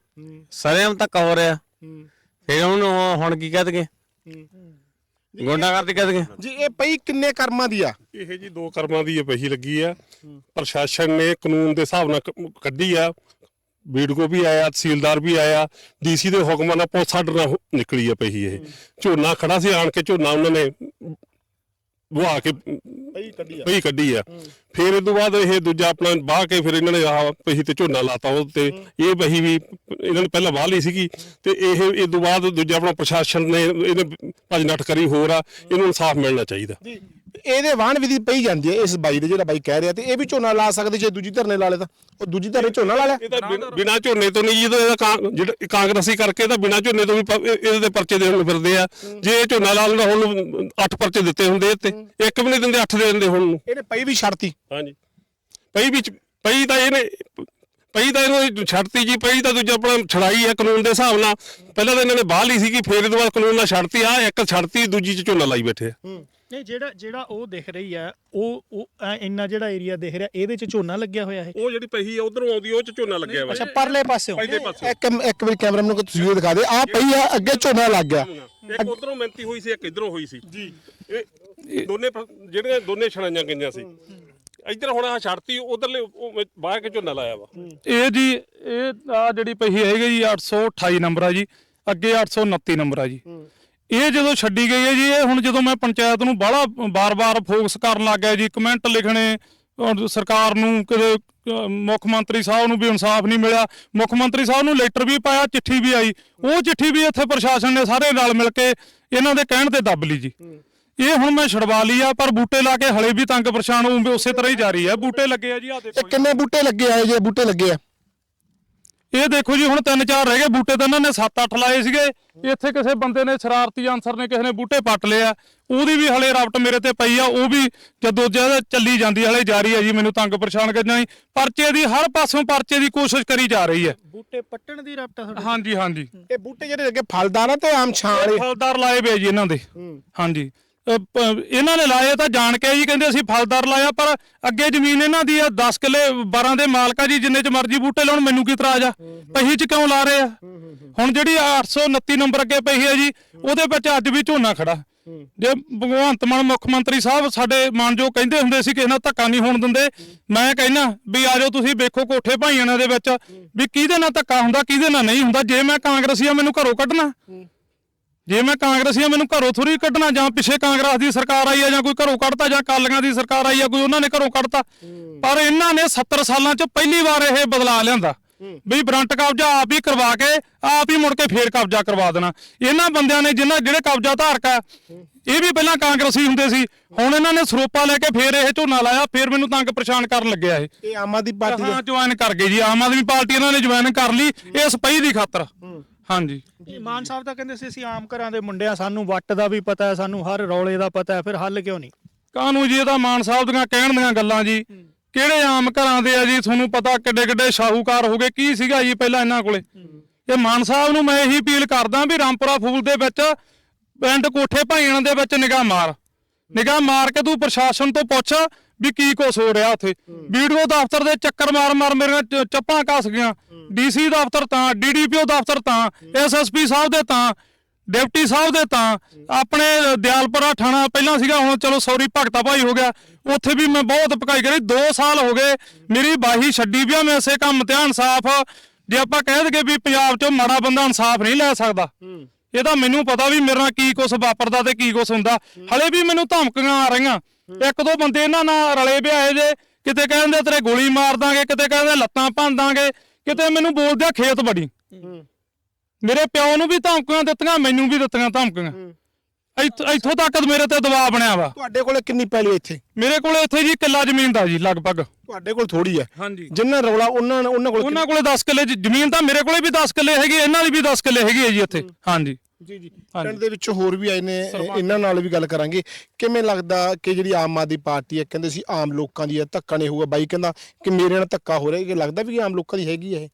ਸਰਿਆਂ ਧੱਕਾ ਹੋ ਰਿਹਾ। ਫਿਰ ਹੁਣ ਉਹ- ਹੁਣ ਕੀ ਕਹਿ ਦਗੇ ਗੁੰਡਾ ਕਰਦੇ ਕਹਿ ਦਗੇ ਜੀ ਇਹ ਪਈ ਕਿੰਨੇ ਕਰਮਾਂ ਦੀ ਆ? ਇਹ ਜੀ ਦੋ ਕਰਮਾਂ ਦੀ ਇਹ ਪਹੀ ਲੱਗੀ ਆ। ਪ੍ਰਸ਼ਾਸਨ ਨੇ ਕਾਨੂੰਨ ਦੇ ਹਿਸਾਬ ਨਾਲ ਕ- ਕੱਢੀ ਆ। ਵੀਡੀਓ ਵੀ ਆਇਆ ਤਹਿਸੀਲਦਾਰ ਵੀ ਆਇਆ। ਡੀਸੀ ਦੇ ਹੁਕਮਾਂ ਨਾਲ ਪੁਲਿਸ ਸਾਡੇ ਨਾਲ ਹੋ- ਨਿਕਲੀ ਆ ਪਹੀ ਇਹ। ਝੋਨਾ ਖੜਾ ਸੀ ਆਣ ਕੇ ਝੋਨਾ ਉਹਨਾਂ ਨੇ ਵਹਾ ਕੇ ਪਈ ਕੱਢੀ ਪਹੀ ਕੱਢੀ ਆ। ਫਿਰ ਇਹ ਤੋਂ ਬਾਅਦ ਇਹ ਦੂਜਾ ਆਪਣਾ ਬਾਹ ਕੇ ਫਿਰ ਇਹਨਾਂ ਨੇ ਆਹ ਪਹੀ ਤੇ ਝੋਨਾ ਲਾਤਾ ਉਹ ਤੇ। ਇਹ ਪਹੀ ਵੀ ਇਹਨਾਂ ਨੇ ਪਹਿਲਾਂ ਵਾਹ ਲਈ ਸੀਗੀ ਤੇ ਇਹ ਇਹ ਤੋਂ ਬਾਅਦ ਦੂਜਾ ਆਪਣਾ ਪ੍ਰਸ਼ਾਸਨ ਨੇ ਇਹਨੇ ਭੱਜ ਨੱਠ ਕਰੀ ਹੋਰ ਆ। ਇਹਨੂੰ ਇਨਸਾਫ ਮਿਲਣਾ ਚਾਹੀਦਾ। ਜੀ। ਇਹਦੇ ਵਾਹਨ ਵਿਧੀ ਪਈ ਜਾਂਦੀ ਹੈ ਇਸ ਬਾਈ ਦੇ ਜਿਹੜਾ ਬਾਈ ਕਹਿ ਰਿਹਾ ਤੇ ਇਹ ਵੀ ਝੋਨਾ ਲਾ ਸਕਦੇ ਜੇ ਦੂਜੀ ਧਰਨੇ ਲਾ ਲੇ ਤਾਂ। ਉਹ ਦੂਜੀ ਧਰਨੇ ਝੋਨਾ ਲਾ ਲਿਆ। ਇਹ ਤਾਂ ਬਿਨ- ਬਿਨਾਂ ਝੋਨੇ ਤੋਂ ਨਹੀਂ ਇਹਦਾ ਕਾਂ- ਜਿਹੜਾ ਕਾਂਗਰਸੀ ਕਰਕੇ ਤਾਂ ਬਿਨਾਂ ਝੋਨੇ ਤੋਂ ਵੀ ਪ- ਇਹ- ਇਹਦੇ ਤੇ ਪਰਚੇ ਦੇਣ ਨੂੰ ਫਿਰਦੇ ਆ। ਜੇ ਇਹ ਝੋਨਾ ਲਾ ਲੈਂਦਾ ਹੁਣ ਅੱਠ ਪਰਚੇ ਦਿੱਤੇ ਹੁੰਦੇ ਇਹ ਤੇ ਇੱਕ ਵੀ ਨਹੀਂ ਦਿੰਦੇ ਅੱਠ ਦੇ ਦਿੰਦੇ ਹੁਣ ਨੂੰ। ਇਹਨੇ ਪਈ ਵੀ ਛੱਡਤੀ। ਹਾਂਜੀ। ਪਈ ਵਿੱਚ ਪਈ ਤਾਂ ਇਹਨੇ ਪਈ ਤਾਂ ਇਹਨੂੰ ਛੱਡਤੀ ਜੀ ਪਈ ਤਾਂ ਦੂਜਾ ਆਪਣਾ ਛੜਾਈ ਆ ਕਾਨੂੰਨ ਦੇ ਹਿਸਾਬ ਨਾਲ। ਪਹਿਲਾਂ ਤਾਂ ਇਹਨਾਂ ਨੇ ਬਾਹ ਲਈ ਸੀਗੀ ਫਿਰ ਇਹਦੇ ਬਾਅਦ ਕਾਨੂੰਨ ਨਾਲ ਛੱਡਤੀ ਆ ਇੱਕ ਛੱਡਤੀ ਦੂਜੀ ਚ ਝੋਨਾ ਲਾਈ ਬੈਠੇ ਆ। ਨਹੀਂ ਜਿਹੜਾ ਜਿਹੜਾ ਉਹ ਦਿਖ ਰਹੀ ਹੈ ਉਹ ਉਹ ਐ ਇੰਨਾ ਜਿਹੜਾ ਏਰੀਆ ਦਿਖ ਰਿਹਾ ਇਹਦੇ ਚ ਝੋਨਾ ਲੱਗਿਆ ਹੋਇਆ ਹੈ ਉਹ ਜਿਹੜੀ ਪਈ ਆ ਉਧਰੋਂ ਆਉਂਦੀ ਉਹ ਚ ਝੋਨਾ ਲੱਗਿਆ ਵਾ। ਅੱਛਾ ਪਰਲੇ ਪਾਸਿਓਂ ਪਾਸੇ ਇੱਕ ਇੱਕ ਵਾਰੀ ਕੈਮਰਾਮੈਨ ਨੂੰ ਕੋਈ ਤਸਵੀਰ ਦਿਖਾ ਦੇ। ਆ ਪਈ ਆ ਅੱਗੇ ਝੋਨਾ ਲੱਗ ਗਿਆ। ਇੱਕ ਉਧਰੋਂ ਮਿਹਨਤੀ ਹੋਈ ਸੀ ਇੱਕ ਇਧਰੋਂ ਹੋਈ ਸੀ। ਜੀ। ਇਹ ਦੋਨੇ ਪ- ਜਿਹੜੀਆਂ ਦੋਨੇ ਛੜਾਈਆਂ ਗਈਆਂ ਸੀ। ਇੱਧਰ ਹੁਣ ਆ ਛੜਤੀ ਉਧਰਲੇ ਬਾਹਰ ਕੇ ਝੋਨਾ ਲਾਇਆ ਵਾ। ਇਹ ਜੀ ਇਹ ਆ ਜਿਹੜੀ ਪਹੀ ਹੈਗੀ ਜੀ 828 ਨੰਬਰ ਆ ਜੀ। ਅੱਗੇ 829 ਨੰਬਰ ਆ ਜੀ। ਇਹ ਜਦੋਂ ਛੱਡੀ ਗਈ ਹੈ ਜੀ, ਇਹ ਹੁਣ ਜਦੋਂ ਮੈਂ ਪੰਚਾਇਤ ਨੂੰ ਬਾਹਲਾ ਬਾਰ-ਬਾਰ ਫੋਕਸ ਕਰਨ ਲੱਗ ਗਿਆ ਜੀ, ਕਮੈਂਟ ਲਿਖਣੇ ਸਰਕਾਰ ਨੂੰ ਕਿਤੇ ਮੁੱਖ ਮੰਤਰੀ ਸਾਹਿਬ ਨੂੰ ਵੀ ਇਨਸਾਫ ਨਹੀਂ ਮਿਲਿਆ। ਮੁੱਖ ਮੰਤਰੀ ਸਾਹਿਬ ਨੂੰ ਲੈਟਰ ਵੀ ਪਾਇਆ, ਚਿੱਠੀ ਵੀ ਆਈ। ਉਹ ਚਿੱਠੀ ਵੀ ਇੱਥੇ ਪ੍ਰਸ਼ਾਸਨ ਨੇ ਸਾਰੇ ਨਾਲ ਮਿਲ ਕੇ ਇਹਨਾਂ ਦੇ ਕਹਿਣ ਤੇ ਦੱਬ ਲਈ ਜੀ। ਇਹ ਹੁਣ ਮੈਂ ਛਡਵਾ ਲਈ ਆ, ਪਰ ਬੂਟੇ ਲਾ ਕੇ ਹਲੇ ਵੀ ਤੰਗ ਪਰੇਸ਼ਾਨ ਹੋਊਂਗੇ ਉਸੇ ਤਰ੍ਹਾਂ ਹੀ ਜਾਰੀ ਆ ਬੂਟੇ ਲੱਗੇ ਆ ਜੀ ਆ ਦੇਖੋ ਜੀ। ਕਿੰਨੇ ਬੂਟੇ ਲੱਗੇ ਆਏ ਜੇ ਬੂਟੇ ਲੱਗੇ ਆ? ਇਹ ਦੇਖੋ ਜੀ ਹੁਣ ਤਿੰਨ ਚਾਰ ਰਹਿ ਗਏ ਬੂਟੇ ਤਾਂ ਇਹਨਾਂ ਨੇ 7-8 ਲਾਏ ਸੀਗੇ। ਇੱਥੇ ਕਿਸੇ ਬੰਦੇ ਨੇ ਸ਼ਰਾਰਤੀ ਅਨਸਰ ਨੇ ਕਿਸੇ ਨੇ ਬੂਟੇ ਪੱਟ ਲਿਆ ਉਹਦੀ ਵੀ ਹਲੇ ਰਫਟ ਮੇਰੇ ਤੇ ਪਈ ਆ ਉਹ ਵੀ ਜਦੋਂ ਜਦ ਚੱਲੀ ਜਾਂਦੀ ਹਲੇ ਜਾਰੀ ਹੈ ਜੀ ਮੈਨੂੰ ਤੰਗ ਪਰੇਸ਼ਾਨ ਕਰਨਾ ਜੀ। ਪਰਚੇ ਦੀ ਹਰ ਪਾਸੋਂ ਪਰਚੇ ਦੀ ਕੋਸ਼ਿਸ਼ ਕਰੀ ਜਾ ਰਹੀ ਹੈ ਬੂਟੇ ਪੱਟਣ ਦੀ ਰਪਟਾ ਤੁਹਾਡੇ ਹਾਂਜੀ ਹਾਂਜੀ। ਇਹ ਬੂਟੇ ਜਿਹੜੇ ਲੱਗੇ ਫਲਦਾਰ ਆ ਤੇ ਆਮ ਛਾਂ ਵਾਲੇ? ਫਲਦਾਰ ਲਾਏ ਵੇ ਜੀ ਇਹਨਾਂ ਦੇ। ਹਾਂਜੀ। ਇਹਨਾਂ ਨੇ ਲਾਏ ਤਾਂ ਜਾਣ ਕੇ ਜੀ, ਕਹਿੰਦੇ ਅਸੀਂ ਫਲਦਾਰ ਲਾਇਆ, ਪਰ ਅੱਗੇ ਜ਼ਮੀਨ ਇਹਨਾਂ ਦੀ ਆ 10 ਕਿੱਲੇ 12 ਦੇ ਮਾਲਕਾ ਜੀ, ਜਿੰਨੇ ਚ ਮਰਜ਼ੀ ਬੂਟੇ ਲਾਉਣ, ਮੈਨੂੰ ਕੀ ਇਤਰਾਜ਼ ਆ? ਪਹੀ ਚ ਕਿਉਂ ਲਾ ਰਹੇ ਆ? ਹੁਣ ਜਿਹੜੀ 829 ਨੰਬਰ ਅੱਗੇ ਪਈ ਹੈ ਜੀ, ਉਹਦੇ ਵਿੱਚ ਅੱਜ ਵੀ ਝੋਨਾ ਖੜਾ। ਜੇ ਭਗਵੰਤ ਮਾਨ ਮੁੱਖ ਮੰਤਰੀ ਸਾਹਿਬ ਸਾਡੇ ਮਾਨਜੋ ਕਹਿੰਦੇ ਹੁੰਦੇ ਸੀ ਕਿ ਇਹਨਾਂ ਧੱਕਾ ਨਹੀਂ ਹੋਣ ਦਿੰਦੇ, ਮੈਂ ਕਹਿੰਦਾ ਵੀ ਆਜੋ ਤੁਸੀਂ, ਵੇਖੋ ਕੋਠੇ ਭਾਈਆਂ ਦੇ ਵਿੱਚ, ਵੀ ਕਿਹਦੇ ਨਾਲ ਧੱਕਾ ਹੁੰਦਾ, ਕਿਹਦੇ ਨਾਲ ਨਹੀਂ ਹੁੰਦਾ, ਜੇ ਮੈਂ ਕਾਂਗਰਸੀ ਆ ਮੈਨੂੰ ਘਰੋਂ ਕੱਢਣਾ। ਜੇ ਮੈਂ ਕਾਂਗਰਸੀ ਆ ਮੈਨੂੰ ਘਰੋਂ ਥੋੜੀ ਕੱਢਣਾ ਜਾਂ ਪਿੱਛੇ ਕਾਂਗਰਸ ਦੀ ਸਰਕਾਰ ਆਈ ਆ ਜਾਂ ਕੋਈ ਘਰੋਂ ਕੱਢਤਾ ਜਾਂ ਕਾਲੀਆਂ ਦੀ ਸਰਕਾਰ ਆਈ ਆ ਕੋਈ ਉਹਨਾਂ ਨੇ ਘਰੋਂ ਕੱਢਤਾ। ਪਰ ਇਹਨਾਂ ਨੇ 70 ਸਾਲਾਂ 'ਚ ਪਹਿਲੀ ਵਾਰ ਇਹ ਬਦਲਾ ਲਿਆਂਦਾ। ਵੀ ਬਰੰਟ ਕਬਜ਼ਾ ਆਪ ਹੀ ਕਰਵਾ ਕੇ ਆਪ ਹੀ ਮੁੜ ਕੇ ਫੇਰ ਕਬਜ਼ਾ ਕਰਵਾ ਦੇਣਾ। ਇਹਨਾਂ ਬੰਦਿਆਂ ਨੇ ਜਿਨ੍ਹਾਂ ਜਿਹੜੇ ਕਬਜ਼ਾ ਧਾਰਕ ਆ ਇਹ ਵੀ ਪਹਿਲਾਂ ਕਾਂਗਰਸੀ ਹੁੰਦੇ ਸੀ। ਹੁਣ ਇਹਨਾਂ ਨੇ ਸਰੋਪਾ ਲੈ ਕੇ ਫੇਰ ਇਹ ਝੋਨਾ ਲਾਇਆ ਫੇਰ ਮੈਨੂੰ ਤੰਗ ਪਰੇਸ਼ਾਨ ਕਰਨ ਲੱਗਿਆ ਇਹ। ਇਹ ਆਮ ਆਦਮੀ ਪਾਰਟੀ ਹਾਂ ਜੁਆਇਨ ਕਰ ਗਏ ਜੀ। ਆਮ ਆਦਮੀ ਪਾਰਟੀ ਇਹਨਾਂ ਨੇ ਜੁਆਇਨ ਕਰ ਲਈ ਇਸ ਪਈ ਦੀ ਖਾਤਰ। ਹਾਂਜੀ। ਜੀ ਮਾਨ ਸਾਹਿਬ ਤਾਂ ਕਹਿੰਦੇ ਸੀ ਅਸੀਂ ਆਮ ਘਰਾਂ ਦੇ ਮੁੰਡੇ ਆ ਸਾਨੂੰ ਵੱਟ ਦਾ ਵੀ ਪਤਾ ਹੈ ਸਾਨੂੰ ਹਰ ਰੌਲੇ ਦਾ ਪਤਾ ਹੈ ਫਿਰ ਹੱਲ ਕਿਉਂ ਨਹੀਂ? ਕਾਨੂੰ ਜੀ ਇਹਦਾ ਮਾਨ ਸਾਹਿਬ ਦੀਆਂ ਕਹਿਣ ਦੀਆਂ ਗੱਲਾਂ ਜੀ। ਕਿਹੜੇ ਆਮ ਘਰਾਂ ਦੇ ਆ ਜੀ? ਤੁਹਾਨੂੰ ਪਤਾ ਕਿੱਡੇ ਕਿੱਡੇ ਸ਼ਾਹੂਕਾਰ ਹੋ ਗਏ। ਕੀ ਸੀਗਾ ਜੀ ਪਹਿਲਾਂ ਇਹਨਾਂ ਕੋਲੇ? ਇਹ ਮਾਨ ਸਾਹਿਬ ਨੂੰ ਮੈਂ ਇਹੀ ਅਪੀਲ ਕਰਦਾ ਵੀ ਰਾਮਪੁਰਾ ਫੂਲ ਦੇ ਵਿੱਚ ਪਿੰਡ ਕੋਠੇ ਭਾਈਆਂ ਦੇ ਵਿੱਚ ਨਿਗਾਹ ਮਾਰ। ਨਿਗਾਹ ਮਾਰ ਕੇ ਤੂੰ ਪ੍ਰਸ਼ਾਸਨ ਤੋਂ ਪੁੱਛ ਵੀ ਕੀ ਕੁਛ ਹੋ ਰਿਹਾ ਉੱਥੇ। ਵੀਡੀਓ ਦਫ਼ਤਰ ਦੇ ਚੱਕਰ ਮਾਰ ਮਾਰ ਮੇਰੀਆਂ ਚੱਪਾਂ ਕੱਸ ਗਈਆਂ। ਡੀਸੀ ਦਫ਼ਤਰ ਤਾਂ ਡੀਡੀਪੀਓ ਦਫ਼ਤਰ ਤਾਂ ਐਸਐਸਪੀ ਸਾਹਿਬ ਦੇ ਤਾਂ ਡਿਪਟੀ ਸਾਹਿਬ ਦੇ ਤਾਂ ਆਪਣੇ ਦਿਆਲਪੁਰਾ ਥਾਣਾ ਪਹਿਲਾਂ ਸੀਗਾ ਹੁਣ ਚਲੋ ਸੌਰੀ ਭਗਤਾ ਭਾਈ ਹੋ ਗਿਆ। ਉੱਥੇ ਵੀ ਮੈਂ ਬਹੁਤ ਭਕਾਈ ਕਰੀ 2 ਸਾਲ ਹੋ ਗਏ ਮੇਰੀ ਬਾਹੀ ਛੱਡੀ ਵੀ ਆ ਮੈਂ ਇਸੇ ਕੰਮ ਤੇ ਇਨਸਾਫ ਜੇ ਆਪਾਂ ਕਹਿ ਦਈਏ ਵੀ ਪੰਜਾਬ 'ਚੋਂ ਮਾੜਾ ਬੰਦਾ ਇਨਸਾਫ ਨਹੀਂ ਲੈ ਸਕਦਾ। ਇਹ ਤਾਂ ਮੈਨੂੰ ਪਤਾ ਵੀ ਮੇਰੇ ਨਾਲ ਕੀ ਕੁਛ ਵਾਪਰਦਾ ਤੇ ਕੀ ਕੁਛ ਹੁੰਦਾ। ਹਲੇ ਵੀ ਮੈਨੂੰ ਧਮਕੀਆਂ ਆ ਰਹੀਆਂ। ਇੱਕ ਦੋ ਬੰਦੇ ਇਹਨਾਂ ਨਾਲ ਰਲੇ ਵਿਆਏ ਜੇ ਕਿਤੇ ਕਹਿੰਦੇ ਤੇਰੇ ਗੋਲੀ ਮਾਰ ਦਾਂਗੇ ਕਿਤੇ ਕਹਿੰਦੇ ਲੱਤਾਂ ਭੰਨ ਦਾਂਗੇ ਕਿਤੇ ਮੈਨੂੰ ਬੋਲਦੇ ਖੇਤ ਬੜੀ ਮੇਰੇ ਪਿਓ ਨੂੰ ਵੀ ਧਮਕੀਆਂ ਦਿੱਤੀਆਂ ਮੈਨੂੰ ਵੀ ਦਿੱਤੀਆਂ ਧਮਕੀਆਂ। ਇੱਥ- ਇੱਥੋਂ ਤੱਕ ਮੇਰੇ ਤੇ ਦਬਾਅ ਬਣਿਆ ਵਾ। ਤੁਹਾਡੇ ਕੋਲੇ ਕਿੰਨੀ ਪੈਲੀ ਇੱਥੇ? ਮੇਰੇ ਕੋਲ ਇੱਥੇ ਜੀ ਕਿੱਲਾ ਜ਼ਮੀਨ ਦਾ ਜੀ ਲਗਭਗ। ਤੁਹਾਡੇ ਕੋਲ ਥੋੜੀ ਹੈ ਜਿੰਨਾ ਰੌਲਾ ਉਹਨਾਂ ਉਹਨਾਂ ਕੋਲ ਉਹਨਾਂ ਕੋਲੇ 10 ਕਿੱਲੇ ਜ਼ਮੀਨ ਤਾਂ ਮੇਰੇ ਕੋਲੇ ਵੀ 10 ਕਿੱਲੇ ਹੈਗੀ ਇਹਨਾਂ ਦੀ ਵੀ 10 ਕਿੱਲੇ ਹੈਗੀ ਹੈ ਜੀ ਇੱਥੇ। ਹਾਂਜੀ। ਜੀ ਜੀ। ਪਿੰਡ ਦੇ ਵਿੱਚੋਂ ਹੋਰ ਵੀ ਆਏ ਨੇ ਇਹ- ਇਹਨਾਂ ਨਾਲ ਵੀ ਗੱਲ ਕਰਾਂਗੇ। ਕਿਵੇਂ ਲੱਗਦਾ ਕਿ ਜਿਹੜੀ ਆਮ ਆਦਮੀ ਪਾਰਟੀ ਹੈ ਕਹਿੰਦੇ ਸੀ ਆਮ ਲੋਕਾਂ ਦੀ ਹੈ ਧੱਕਾ ਨਹੀਂ ਹੋਊਗਾ। ਬਾਈ ਕਹਿੰਦਾ ਕਿ ਮੇਰੇ ਨਾਲ ਧੱਕਾ ਹੋ ਰਿਹਾ ਕਿ ਲੱਗਦਾ ਵੀ ਆਮ ਲੋਕਾਂ ਦੀ ਹੈਗੀ ਹੈ ਇਹ?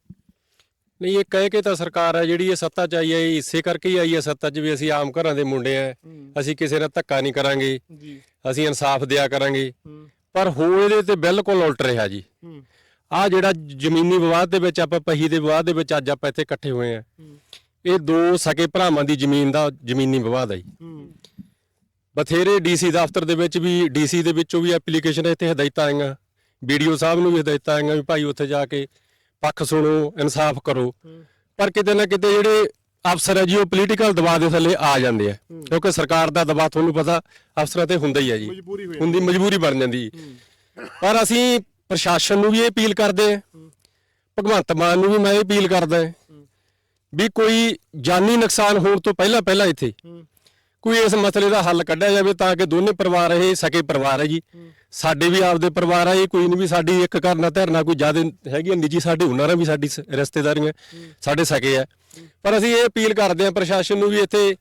ਨਹੀਂ ਇਹ ਕਹਿ ਕੇ ਤਾਂ ਸਰਕਾਰ ਹੈ ਜਿਹੜੀ ਇਹ ਸੱਤਾ ਚ ਆਈ ਹੈ ਇਹ ਇਸੇ ਕਰਕੇ ਹੀ ਆਈ ਹੈ ਸੱਤਾ 'ਚ ਵੀ ਅਸੀਂ ਆਮ ਘਰਾਂ ਦੇ ਮੁੰਡੇ ਆ ਅਸੀਂ ਕਿਸੇ ਨਾਲ ਧੱਕਾ ਨਹੀਂ ਕਰਾਂਗੇ। ਜੀ। ਅਸੀਂ ਇਨਸਾਫ ਦਿਆ ਕਰਾਂਗੇ। ਪਰ ਹੋ ਇਹਦੇ ਤੇ ਬਿਲਕੁਲ ਉਲਟ ਰਿਹਾ ਜੀ। ਆ ਜਿਹੜਾ ਜ਼ਮੀਨੀ ਵਿਵਾਦ ਦੇ ਵਿੱਚ ਆਪਾਂ ਪਹੀ ਦੇ ਵਿਵਾਦ ਦੇ ਵਿੱਚ ਅੱਜ ਆਪਾਂ ਇੱਥੇ ਇਕੱਠੇ ਹੋਏ ਆ ਇਹ ਦੋ ਸਕੇ ਭਰਾਵਾਂ ਦੀ ਜ਼ਮੀਨ ਦਾ ਜ਼ਮੀਨੀ ਵਿਵਾਦ ਹੈ ਜੀ। ਬਥੇਰੇ ਡੀਸੀ ਦਫ਼ਤਰ ਦੇ ਵਿੱਚ ਵੀ ਡੀਸੀ ਦੇ ਵਿੱਚੋਂ ਵੀ ਐਪਲੀਕੇਸ਼ਨ ਇੱਥੇ ਹਦਾਇਤਾਂ ਆਈਆਂ। ਵੀਡੀਓ ਸਾਹਿਬ ਨੂੰ ਵੀ ਹਦਾਇਤਾਂ ਆਈਆਂ ਵੀ ਭਾਈ ਉੱਥੇ ਜਾ ਕੇ ਪੱਖ ਸੁਣੋ ਇਨਸਾਫ ਕਰੋ। ਪਰ ਕਿਤੇ ਨਾ ਕਿਤੇ ਜਿਹੜੇ ਅਫਸਰ ਹੈ ਜੀ ਉਹ ਪੋਲੀਟੀਕਲ ਦਬਾਅ ਦੇ ਥੱਲੇ ਆ ਜਾਂਦੇ ਆ। ਕਿਉਂਕਿ ਸਰਕਾਰ ਦਾ ਦਬਾਅ ਤੁਹਾਨੂੰ ਪਤਾ ਅਫਸਰਾਂ ਤੇ ਹੁੰਦਾ ਹੀ ਹੈ ਜੀ ਹੁੰਦੀ ਮਜਬੂਰੀ ਬਣ ਜਾਂਦੀ ਪਰ ਅਸੀਂ ਪ੍ਰਸ਼ਾਸਨ ਨੂੰ ਵੀ ਇਹ ਅਪੀਲ ਕਰਦੇ ਆ। ਭਗਵੰਤ ਮਾਨ ਨੂੰ ਵੀ ਮੈਂ ਇਹ ਅਪੀਲ ਕਰਦਾ ਹਾਂ ਵੀ ਕੋਈ ਜਾਨੀ ਨੁਕਸਾਨ ਹੋਣ ਤੋਂ ਪਹਿਲਾਂ ਪਹਿਲਾਂ ਇੱਥੇ ਕੋਈ ਇਸ ਮਸਲੇ ਦਾ ਹੱਲ ਕੱਢਿਆ ਜਾਵੇ ਤਾਂ ਕਿ ਦੋਨੇ ਪਰਿਵਾਰ ਇਹ ਸਕੇ ਪਰਿਵਾਰ ਹੈ। ਜੀ ਸਾਡੇ ਵੀ ਆਪਦੇ ਪਰਿਵਾਰ ਆ ਇਹ ਕੋਈ ਨਹੀਂ ਵੀ ਸਾਡੀ ਇੱਕ ਘਰ ਨਾਲ ਧਿਰਨਾ ਕੋਈ ਜ਼ਿਆਦਾ ਹੈਗੀ ਨਿੱਜੀ ਸਾਡੇ ਉਹਨਾਂ ਨਾਲ ਵੀ ਸਾਡੀ ਰਿਸ਼ਤੇਦਾਰੀਆਂ ਸਾਡੇ ਸਕੇ ਆ। ਪਰ ਅਸੀਂ ਇਹ ਅਪੀਲ ਕਰਦੇ ਆ ਪ੍ਰਸ਼ਾਸਨ ਨੂੰ ਵੀ ਇੱਥੇ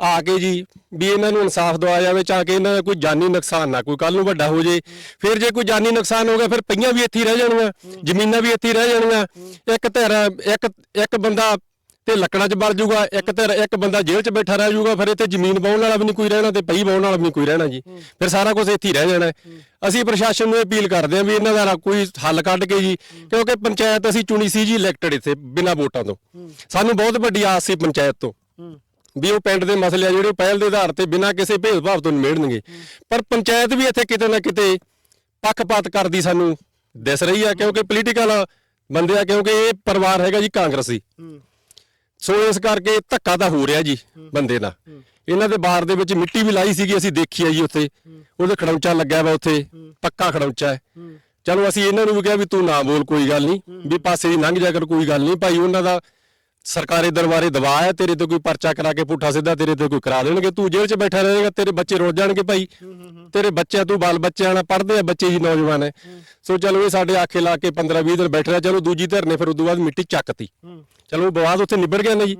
ਆ ਕੇ ਜੀ ਵੀ ਇਹਨਾਂ ਨੂੰ ਇਨਸਾਫ ਦਵਾਇਆ ਜਾਵੇ ਤਾਂ ਕਿ ਇਹਨਾਂ ਦਾ ਕੋਈ ਜਾਨੀ ਨੁਕਸਾਨ ਨਾ ਕੋਈ ਕੱਲ ਨੂੰ ਵੱਡਾ ਹੋ ਜੇ। ਫਿਰ ਜੇ ਕੋਈ ਜਾਨੀ ਨੁਕਸਾਨ ਹੋ ਗਿਆ ਫਿਰ ਪਈਆਂ ਵੀ ਇੱਥੇ ਰਹਿ ਜਾਣਗੀਆਂ ਜ਼ਮੀਨਾਂ ਵੀ ਇੱਥੇ ਰਹਿ ਜਾਣਗੀਆਂ ਇੱਕ ਧਿਰ ਇੱਕ ਇੱਕ ਬੰਦਾ ਤੇ ਲੱਕੜਾਂ 'ਚ ਵੜ ਜਾਊਗਾ ਇੱਕ ਧਿਰ ਇੱਕ ਬੰਦਾ ਜੇਲ੍ਹ 'ਚ ਬੈਠਾ ਰਹਿ ਜਾਊਗਾ ਫਿਰ ਇੱਥੇ ਜ਼ਮੀਨ ਪਾਉਣ ਵਾਲਾ ਵੀ ਨਹੀਂ ਕੋਈ ਰਹਿਣਾ ਤੇ ਪਈ ਪਾਉਣ ਵਾਲਾ ਵੀ ਨਹੀਂ ਕੋਈ ਰਹਿਣਾ ਜੀ। ਫਿਰ ਸਾਰਾ ਕੁਝ ਇੱਥੇ ਹੀ ਰਹਿ ਜਾਣਾ। ਅਸੀਂ ਪ੍ਰਸ਼ਾਸਨ ਨੂੰ ਅਪੀਲ ਕਰਦੇ ਹਾਂ ਵੀ ਇਹਨਾਂ ਦਾ ਕੋਈ ਹੱਲ ਕੱਢ ਕੇ ਜੀ ਕਿਉਂਕਿ ਪੰਚਾਇਤ ਅਸੀਂ ਚੁਣੀ ਸੀ ਜੀ ਇਲੈਕਟਡ ਇੱਥੇ ਬਿਨਾਂ ਵੋਟਾਂ ਤੋਂ। ਸਾਨੂੰ ਬਹੁਤ ਵੱਡੀ ਆਸ ਸੀ ਪੰਚਾਇਤ ਤੋਂ। ਵੀ ਉਹ ਪਿੰਡ ਦੇ ਮਸਲੇ ਆ ਜਿਹੜੇ ਪਹਿਲ ਦੇ ਆਧਾਰ ਤੇ ਬਿਨਾਂ ਕਿਸੇ ਭੇਦਭਾਵ ਤੋਂ ਨਿਬੇੜਨਗੇ। ਪਰ ਪੰਚਾਇਤ ਵੀ ਇੱਥੇ ਕਿਤੇ ਨਾ ਕਿਤੇ ਪੱਖਪਾਤ ਕਰਦੀ ਸਾਨੂੰ ਦਿਸ ਰਹੀ ਆ ਕਿਉਂਕਿ ਪੋਲੀਟੀਕਲ ਬੰਦੇ ਆ ਕਿਉਂਕਿ ਇਹ ਪਰਿਵਾਰ ਹੈਗਾ ਜੀ ਕਾਂਗਰਸੀ। ਸੋ ਇਸ ਕਰਕੇ ਧੱਕਾ ਤਾਂ ਹੋ ਰਿਹਾ ਜੀ ਬੰਦੇ ਨਾਲ ਇਹਨਾਂ ਦੇ ਬਾਰ ਦੇ ਵਿੱਚ ਮਿੱਟੀ ਵੀ ਲਾਈ ਸੀਗੀ ਅਸੀਂ ਦੇਖੀ ਆ ਜੀ ਉੱਥੇ। ਉਹਦੇ ਖੜੌਂਚਾ ਲੱਗਿਆ ਵਾ ਉੱਥੇ। ਪੱਕਾ ਖੜੌਂਚਾ ਹੈ। ਚਲੋ ਅਸੀਂ ਇਹਨਾਂ ਨੂੰ ਵੀ ਕਿਹਾ ਵੀ ਤੂੰ ਨਾ ਬੋਲ ਕੋਈ ਗੱਲ ਨਹੀਂ। ਵੀ ਪਾਸੇ ਦੀ ਲੰਘ ਜਾ ਕਰ ਕੋਈ ਗੱਲ ਨਹੀਂ। ਭਾਈ ਉਹਨਾਂ ਦਾ ਸਰਕਾਰੀ ਦਰਬਾਰੇ ਦਵਾ ਹੈ ਤੇਰੇ ਤੇ ਕੋਈ ਪਰਚਾ ਕਰਾ ਕੇ ਪੁੱਠਾ ਸਿੱਧਾ ਤੇਰੇ ਤੇ ਕੋਈ ਕਰਾ ਦੇਣਗੇ। ਤੂੰ ਜੇਲ੍ਹ 'ਚ ਬੈਠਾ ਰਹੇਗਾ, ਤੇਰੇ ਬੱਚੇ ਰੁੱਝ ਜਾਣਗੇ ਭਾਈ। ਤੇਰੇ ਬੱਚੇ ਤੂੰ ਬਾਲ ਬੱਚਿਆਂ ਨਾਲ ਪੜ੍ਹਦੇ ਆ, ਬੱਚੇ ਹੀ ਨੌਜਵਾਨ ਹੈ ਸੋ ਚਲੋ ਇਹ ਸਾਡੇ ਆਖੇ ਲਾ ਕੇ 15 20 ਦਿਨ ਬੈਠ ਰਿਹਾ, ਚਲੋ ਦੂਜੀ ਧਿਰ ਨੇ ਫਿਰ ਉਦੋਂ ਬਾਅਦ ਮਿੱਟੀ ਚੱਕਤੀ। ਚਲੋ ਵਿਵਾਦ ਉੱਥੇ ਨਿਬੜ ਗਿਆ ਨਾ ਜੀ